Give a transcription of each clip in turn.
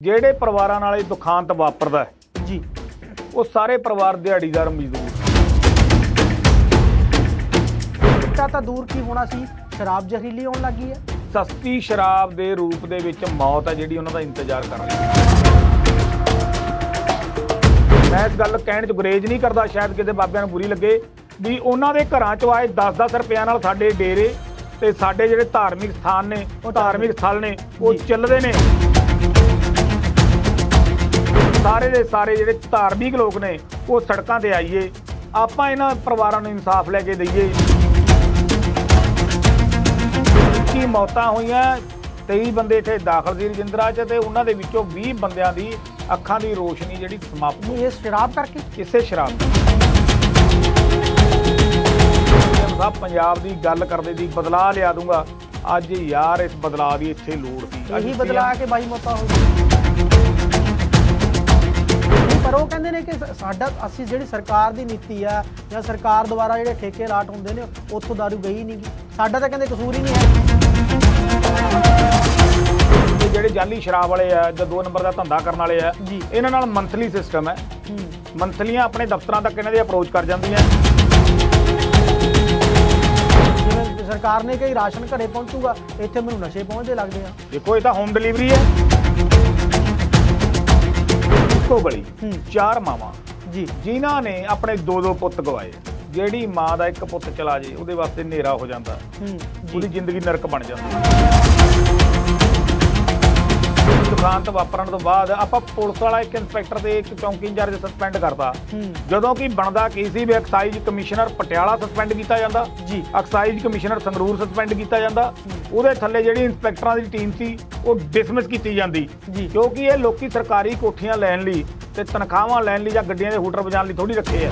ਜਿਹੜੇ ਪਰਿਵਾਰਾਂ ਨਾਲ ਇਹ ਦੁਖਾਂਤ ਵਾਪਰਦਾ ਹੈ, ਜੀ ਉਹ ਸਾਰੇ ਪਰਿਵਾਰ ਦਿਹਾੜੀਦਾਰ ਮਜ਼ਦੂਰ ਚਿੱਟਾ ਤਾਂ ਦੂਰ ਕੀ ਹੋਣਾ ਸੀ? ਸ਼ਰਾਬ ਜ਼ਹਿਰੀਲੀ ਆਉਣ ਲੱਗੀ ਹੈ। ਸਸਤੀ ਸ਼ਰਾਬ ਦੇ ਰੂਪ ਦੇ ਵਿੱਚ ਮੌਤ ਹੈ ਜਿਹੜੀ ਉਹਨਾਂ ਦਾ ਇੰਤਜ਼ਾਰ ਕਰ ਰਹੀ ਹੈ ਮੈਂ ਇਸ ਗੱਲ ਕਹਿਣ ਚ ਗੁਰੇਜ ਨਹੀਂ ਕਰਦਾ ਸ਼ਾਇਦ ਕਿਤੇ ਬਾਬਿਆਂ ਨੂੰ ਬੁਰੀ ਲੱਗੇ ਵੀ ਉਹਨਾਂ ਦੇ ਘਰਾਂ ਚੋਂ ਆਏ 10-10 ਰੁਪਿਆਂ ਨਾਲ ਸਾਡੇ ਡੇਰੇ ਤੇ ਸਾਡੇ ਜਿਹੜੇ ਧਾਰਮਿਕ ਸਥਾਨ ਨੇ ਉਹ ਧਾਰਮਿਕ ਸਥਲ ਨੇ ਉਹ। ਚੱਲਦੇ ਨੇ। ਸਾਰੇ ਦੇ ਸਾਰੇ ਜਿਹੜੇ ਧਾਰਮਿਕ ਲੋਕ ਨੇ ਉਹ ਸੜਕਾਂ ਤੇ ਆਈਏ। ਆਪਾਂ ਇਹਨਾਂ ਪਰਿਵਾਰਾਂ ਨੂੰ ਇਨਸਾਫ ਲੈ ਕੇ ਦਈਏ। ਕੀ ਮੌਤਾਂ ਹੋਈਆਂ 23 ਬੰਦੇ ਇੱਥੇ ਦਾਖਲ ਸੀ ਰਜਿੰਦਰਾ ਚ ਤੇ ਉਹਨਾਂ ਦੇ ਵਿੱਚੋਂ 20 ਬੰਦਿਆਂ ਦੀ ਅੱਖਾਂ ਦੀ ਰੋਸ਼ਨੀ ਜਿਹੜੀ ਸਮਾਪਤ ਨਹੀਂ ਇਹ ਸ਼ਰਾਬ ਕਰਕੇ? ਇਸੇ ਸ਼ਰਾਬ ਸਭ ਪੰਜਾਬ ਦੀ ਗੱਲ ਕਰਦੇ ਦੀ ਬਦਲਾ ਲਿਆ ਦੂੰਗਾ। ਅੱਜ ਯਾਰ ਇਸ ਬਦਲਾ ਦੀ ਇੱਥੇ ਲੋੜ ਸੀ। ਇਹੀ ਬਦਲਾ ਕੇ ਬਾਈ ਮੌਤਾਂ ਹੋ ਗਈ ਪਰ ਉਹ ਕਹਿੰਦੇ ਨੇ ਕਿ ਸਾਡਾ ਅਸੀਂ ਜਿਹੜੀ ਸਰਕਾਰ ਦੀ ਨੀਤੀ ਆ ਜਾਂ ਸਰਕਾਰ ਦੁਆਰਾ ਜਿਹੜੇ ਠੇਕੇ ਲਾਟ ਹੁੰਦੇ ਨੇ ਉੱਥੋਂ ਦਾਰੂ ਗਈ ਨਹੀਂ ਸਾਡਾ ਤਾਂ ਕਹਿੰਦੇ ਕਸੂਰ ਹੀ ਨਹੀਂ ਹੈ। ਜਿਹੜੇ ਜਾਲੀ ਸ਼ਰਾਬ ਵਾਲੇ ਆ ਜਾਂ ਦੋ ਨੰਬਰ ਦਾ ਧੰਦਾ ਕਰਨ ਵਾਲੇ ਆ ਜੀ। ਇਹਨਾਂ ਨਾਲ ਮੰਥਲੀ ਸਿਸਟਮ ਹੈ। ਮੰਥਲੀਆਂ ਆਪਣੇ ਦਫ਼ਤਰਾਂ ਤੱਕ ਇਹਨਾਂ ਦੀ ਅਪਰੋਚ ਕਰ ਜਾਂਦੀਆਂ। ਸਰਕਾਰ ਨੇ ਕਹੀ ਰਾਸ਼ਨ ਘਰੇ ਪਹੁੰਚੂਗਾ ਇੱਥੇ ਮੈਨੂੰ ਨਸ਼ੇ ਪਹੁੰਚਦੇ ਲੱਗਦੇ ਆ। ਦੇਖੋ ਇਹ ਤਾਂ ਹੋਮ ਡਿਲੀਵਰੀ ਹੈ। ਇੱਕੋ ਗਲੀ ਹੂੰ। ਚਾਰ ਮਾਵਾਂ। ਜੀ। ਜਿਨ੍ਹਾਂ ਨੇ ਆਪਣੇ ਦੋ ਦੋ ਪੁੱਤ ਗਵਾਏ। ਜਿਹੜੀ ਮਾਂ ਦਾ ਇੱਕ ਪੁੱਤ ਚਲਾ ਜੇ ਉਹਦੇ ਵਾਸਤੇ ਹਨੇਰਾ ਹੋ ਜਾਂਦਾ। ਉਹਦੀ ਜ਼ਿੰਦਗੀ ਨਰਕ ਬਣ ਜਾਂਦੀ। ਦੁਕਾਨਤ ਵਾਪਰਨ ਤੋਂ ਬਾਅਦ ਆਪਾਂ ਪੁਲਿਸ ਵਾਲਾ ਇੱਕ ਇੰਸਪੈਕਟਰ ਤੇ ਇੱਕ ਚੌਂਕੀ ਇੰਚਾਰਜ ਸਸਪੈਂਡ ਕਰਤਾ। ਜਦੋਂ ਕਿ ਬਣਦਾ ਕੀ ਸੀ ਵੀ ਐਕਸਾਈਜ਼ ਕਮਿਸ਼ਨਰ ਪਟਿਆਲਾ ਸਸਪੈਂਡ ਕੀਤਾ ਜਾਂਦਾ ਜੀ। ਐਕਸਾਈਜ਼ ਕਮਿਸ਼ਨਰ ਸੰਗਰੂਰ ਸਸਪੈਂਡ ਕੀਤਾ ਜਾਂਦਾ ਉਹਦੇ ਥੱਲੇ ਜਿਹੜੀ ਇੰਸਪੈਕਟਰਾਂ ਦੀ ਟੀਮ ਸੀ ਉਹ ਡਿਸਮਿਸ ਕੀਤੀ ਜਾਂਦੀ। ਕਿਉਂਕਿ ਇਹ ਲੋਕੀ ਸਰਕਾਰੀ ਕੋਠੀਆਂ ਲੈਣ ਲਈ ਤੇ ਤਨਖਾਹਾਂ ਲੈਣ ਲਈ ਜਾਂ ਗੱਡੀਆਂ ਦੇ ਹੂਟਰ ਵਜਾਉਣ ਲਈ ਥੋੜੀ ਰੱਖੇ ਆ।